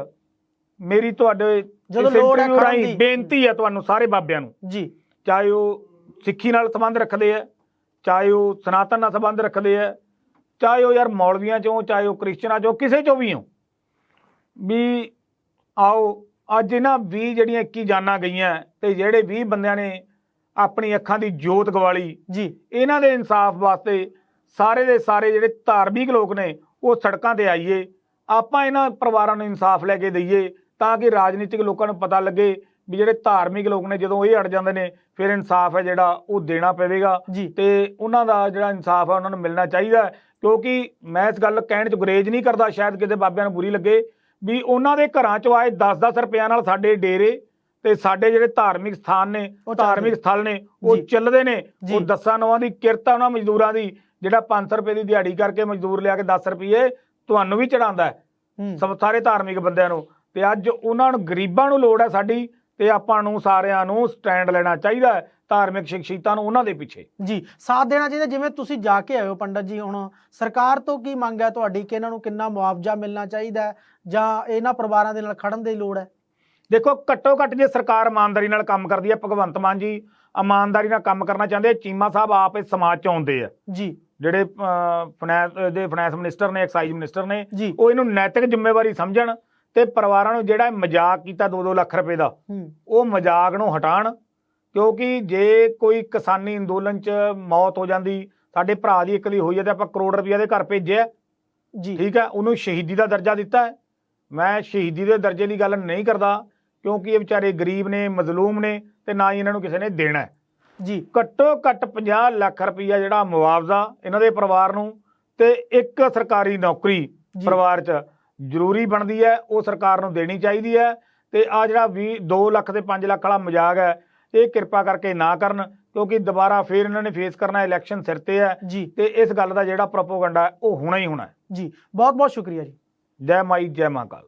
ਮੇਰੀ ਤੁਹਾਡੇ ਜਦੋਂ ਲੋੜ ਹੈ ਰਾਹੀਂ ਦੀ। ਬੇਨਤੀ ਹੈ ਤੁਹਾਨੂੰ ਸਾਰੇ ਬਾਬਿਆਂ ਨੂੰ। ਜੀ। ਚਾਹੇ ਉਹ ਸਿੱਖੀ ਨਾਲ ਸੰਬੰਧ ਰੱਖਦੇ ਆ ਚਾਹੇ ਉਹ ਸਨਾਤਨ ਨਾਲ ਸੰਬੰਧ ਰੱਖਦੇ ਆ ਚਾਹੇ ਉਹ ਯਾਰ ਮੌਲਵੀਆਂ ਚੋਂ ਚਾਹੇ ਉਹ ਕ੍ਰਿਸਚਨਾਂ ਚੋਂ ਕਿਸੇ ਚੋਂ ਵੀ ਹੋ। ਵੀ ਆਓ ਅੱਜ ਇਹਨਾਂ 20 ਜਿਹੜੀਆਂ 21 ਜਾਨਾਂ ਗਈਆਂ ਤੇ ਜਿਹੜੇ 20 ਬੰਦਿਆਂ ਨੇ ਆਪਣੀ ਅੱਖਾਂ ਦੀ ਜੋਤ ਗਵਾਲੀ। ਜੀ। ਇਹਨਾਂ ਦੇ ਇਨਸਾਫ ਵਾਸਤੇ ਸਾਰੇ ਦੇ ਸਾਰੇ ਜਿਹੜੇ ਧਾਰਮਿਕ ਲੋਕ ਨੇ ਉਹ ਸੜਕਾਂ ਤੇ ਆਈਏ ਆਪਾਂ ਇਹਨਾਂ ਪਰਿਵਾਰਾਂ ਨੂੰ ਇਨਸਾਫ ਲੈ ਕੇ ਦਈਏ ਤਾਂ ਕਿ ਰਾਜਨੀਤਿਕ ਲੋਕਾਂ ਨੂੰ ਪਤਾ ਲੱਗੇ ਵੀ ਜਿਹੜੇ ਧਾਰਮਿਕ ਲੋਕ ਨੇ ਜਦੋਂ ਇਹ ਅੜ ਜਾਂਦੇ ਨੇ ਫਿਰ ਇਨਸਾਫ ਹੈ ਜਿਹੜਾ ਉਹ ਦੇਣਾ ਪਵੇਗਾ ਤੇ ਉਹਨਾਂ ਦਾ ਜਿਹੜਾ ਇਨਸਾਫ ਹੈ ਉਹਨਾਂ ਨੂੰ ਮਿਲਣਾ ਚਾਹੀਦਾ। ਕਿਉਂਕਿ ਮੈਂ ਇਸ ਗੱਲ ਕਹਿਣ 'ਚ ਗੁਰੇਜ਼ ਨਹੀਂ ਕਰਦਾ ਸ਼ਾਇਦ ਕਿਸੇ ਬਾਬਿਆਂ ਨੂੰ ਬੁਰੀ ਲੱਗੇ ਵੀ ਉਹਨਾਂ ਦੇ ਘਰਾਂ 'ਚੋਂ ਆਏ 10-10 ਰੁਪਿਆਂ ਨਾਲ ਸਾਡੇ ਡੇਰੇ ਤੇ ਸਾਡੇ ਜਿਹੜੇ ਧਾਰਮਿਕ ਸਥਾਨ ਨੇ। ਧਾਰਮਿਕ ਸਥਲ ਨੇ ਉਹ। ਚੱਲਦੇ ਨੇ। ਉਹ ਦਸਾਂ ਨੌਆਂ ਦੀ ਕਿਰਤ ਉਹਨਾਂ ਮਜ਼ਦੂਰਾਂ ਦੀ ਜਿਹੜਾ 500 ਰੁਪਏ ਦੀ ਦਿਹਾੜੀ ਕਰਕੇ ਮਜ਼ਦੂਰ ਲਿਆ ਕੇ 10 ਰੁਪਏ ਤੁਹਾਨੂੰ ਵੀ ਚੜਾਉਂਦਾ ਸਭ ਸਾਰੇ ਧਾਰਮਿਕ ਬੰਦਿਆਂ ਨੂੰ। ਤੇ ਅੱਜ ਉਹਨਾਂ ਨੂੰ ਗਰੀਬਾਂ ਨੂੰ ਲੋੜ ਹੈ ਸਾਡੀ ਤੇ ਆਪਾਂ ਨੂੰ ਸਾਰਿਆਂ ਨੂੰ ਸਟੈਂਡ ਲੈਣਾ ਚਾਹੀਦਾ ਹੈ ਧਾਰਮਿਕ ਸ਼ਖਸੀਅਤਾਂ ਨੂੰ ਉਹਨਾਂ ਦੇ ਪਿੱਛੇ। ਜੀ ਸਾਥ ਦੇਣਾ ਚਾਹੀਦਾ। ਜਿਵੇਂ ਤੁਸੀਂ ਜਾ ਕੇ ਹੋ ਪੰਡਤ ਜੀ ਹੁਣ ਸਰਕਾਰ ਤੋਂ ਕੀ ਮੰਗ ਹੈ ਤੁਹਾਡੀ ਕਿ ਇਹਨਾਂ ਨੂੰ ਕਿੰਨਾ ਮੁਆਵਜ਼ਾ ਮਿਲਣਾ ਚਾਹੀਦਾ ਜਾਂ ਇਹਨਾਂ ਪਰਿਵਾਰਾਂ ਦੇ ਨਾਲ ਖੜਨ ਦੀ ਲੋੜ ਹੈ? ਦੇਖੋ ਘੱਟੋ ਘੱਟ ਜੇ ਸਰਕਾਰ ਇਮਾਨਦਾਰੀ ਨਾਲ ਕੰਮ ਕਰਦੀ ਹੈ ਭਗਵੰਤ ਮਾਨ ਜੀ ਇਮਾਨਦਾਰੀ ਨਾਲ ਕੰਮ ਕਰਨਾ ਚਾਹੁੰਦੇ ਚੀਮਾ ਸਾਹਿਬ ਆਪ ਇਸ ਸਮਾਜ ਚ ਆਉਂਦੇ ਆ। ਜੀ। ਜਿਹੜੇ ਫਾਈਨੈਂਸ ਦੇ ਫਾਈਨੈਂਸ ਮਿਨਿਸਟਰ ਨੇ ਐਕਸਾਈਜ਼ ਮਿਨਿਸਟਰ ਨੇ ਉਹ ਇਹਨੂੰ ਨੈਤਿਕ ਜ਼ਿੰਮੇਵਾਰੀ ਸਮਝਣ ਤੇ ਪਰਿਵਾਰਾਂ ਨੂੰ ਜਿਹੜਾ ਮਜ਼ਾਕ ਕੀਤਾ 2-2 ਲੱਖ ਰੁਪਏ ਦਾ ਉਹ ਮਜ਼ਾਕ ਨੂੰ ਹਟਾਣ ਕਿਉਂਕਿ ਜੇ ਕੋਈ ਕਿਸਾਨੀ ਅੰਦੋਲਨ 'ਚ ਮੌਤ ਹੋ ਜਾਂਦੀ ਸਾਡੇ ਭਰਾ ਦੀ ਇੱਕ ਦੀ ਹੋਈ ਹੈ ਤੇ ਆਪਾਂ ਕਰੋੜ ਰੁਪਏ ਦੇ ਘਰ ਭੇਜਿਆ। ਜੀ। ਠੀਕ ਹੈ ਉਹਨੂੰ ਸ਼ਹੀਦੀ ਦਾ ਦਰਜਾ ਦਿੱਤਾ ਹੈ। ਮੈਂ ਸ਼ਹੀਦੀ ਦੇ ਦਰਜੇ ਦੀ ਗੱਲ ਨਹੀਂ ਕਰਦਾ ਕਿਉਂਕਿ ਇਹ ਵਿਚਾਰੇ ਗਰੀਬ ਨੇ ਮਜ਼ਲੂਮ ਨੇ ਤੇ ਨਾ ਹੀ ਇਹਨਾਂ ਨੂੰ ਕਿਸੇ ਨੇ ਦੇਣਾ ਹੈ। ਜੀ ਘੱਟੋ ਘੱਟ 50 ਲੱਖ ਰੁਪਈਆ ਜਿਹੜਾ ਮੁਆਵਜ਼ਾ ਇਹਨਾਂ ਦੇ ਪਰਿਵਾਰ ਨੂੰ ਤੇ ਇੱਕ ਸਰਕਾਰੀ ਨੌਕਰੀ। ਪਰਿਵਾਰ 'ਚ ਜ਼ਰੂਰੀ ਬਣਦੀ ਹੈ ਉਹ ਸਰਕਾਰ ਨੂੰ ਦੇਣੀ ਚਾਹੀਦੀ ਹੈ ਤੇ ਆ ਜਿਹੜਾ 20 2 ਲੱਖ ਤੇ 5 ਲੱਖ ਵਾਲਾ ਮਜ਼ਾਕ ਹੈ ਇਹ ਕਿਰਪਾ ਕਰਕੇ ਨਾ ਕਰਨ ਕਿਉਂਕਿ ਦੁਬਾਰਾ ਫੇਰ ਇਹਨਾਂ ਨੇ ਫੇਸ ਕਰਨਾ ਇਲੈਕਸ਼ਨ ਸਿਰ ਤੇ ਹੈ ਜੀ। ਤੇ ਇਸ ਗੱਲ ਦਾ ਜਿਹੜਾ ਪ੍ਰੋਪੋਗੰਡਾ ਉਹ ਹੋਣਾ ਹੀ ਹੋਣਾ ਜੀ ਬਹੁਤ ਬਹੁਤ ਸ਼ੁਕਰੀਆ ਜੀ। ਜੈ ਮਾਈ ਜੈ ਮਹਾਕਾਲ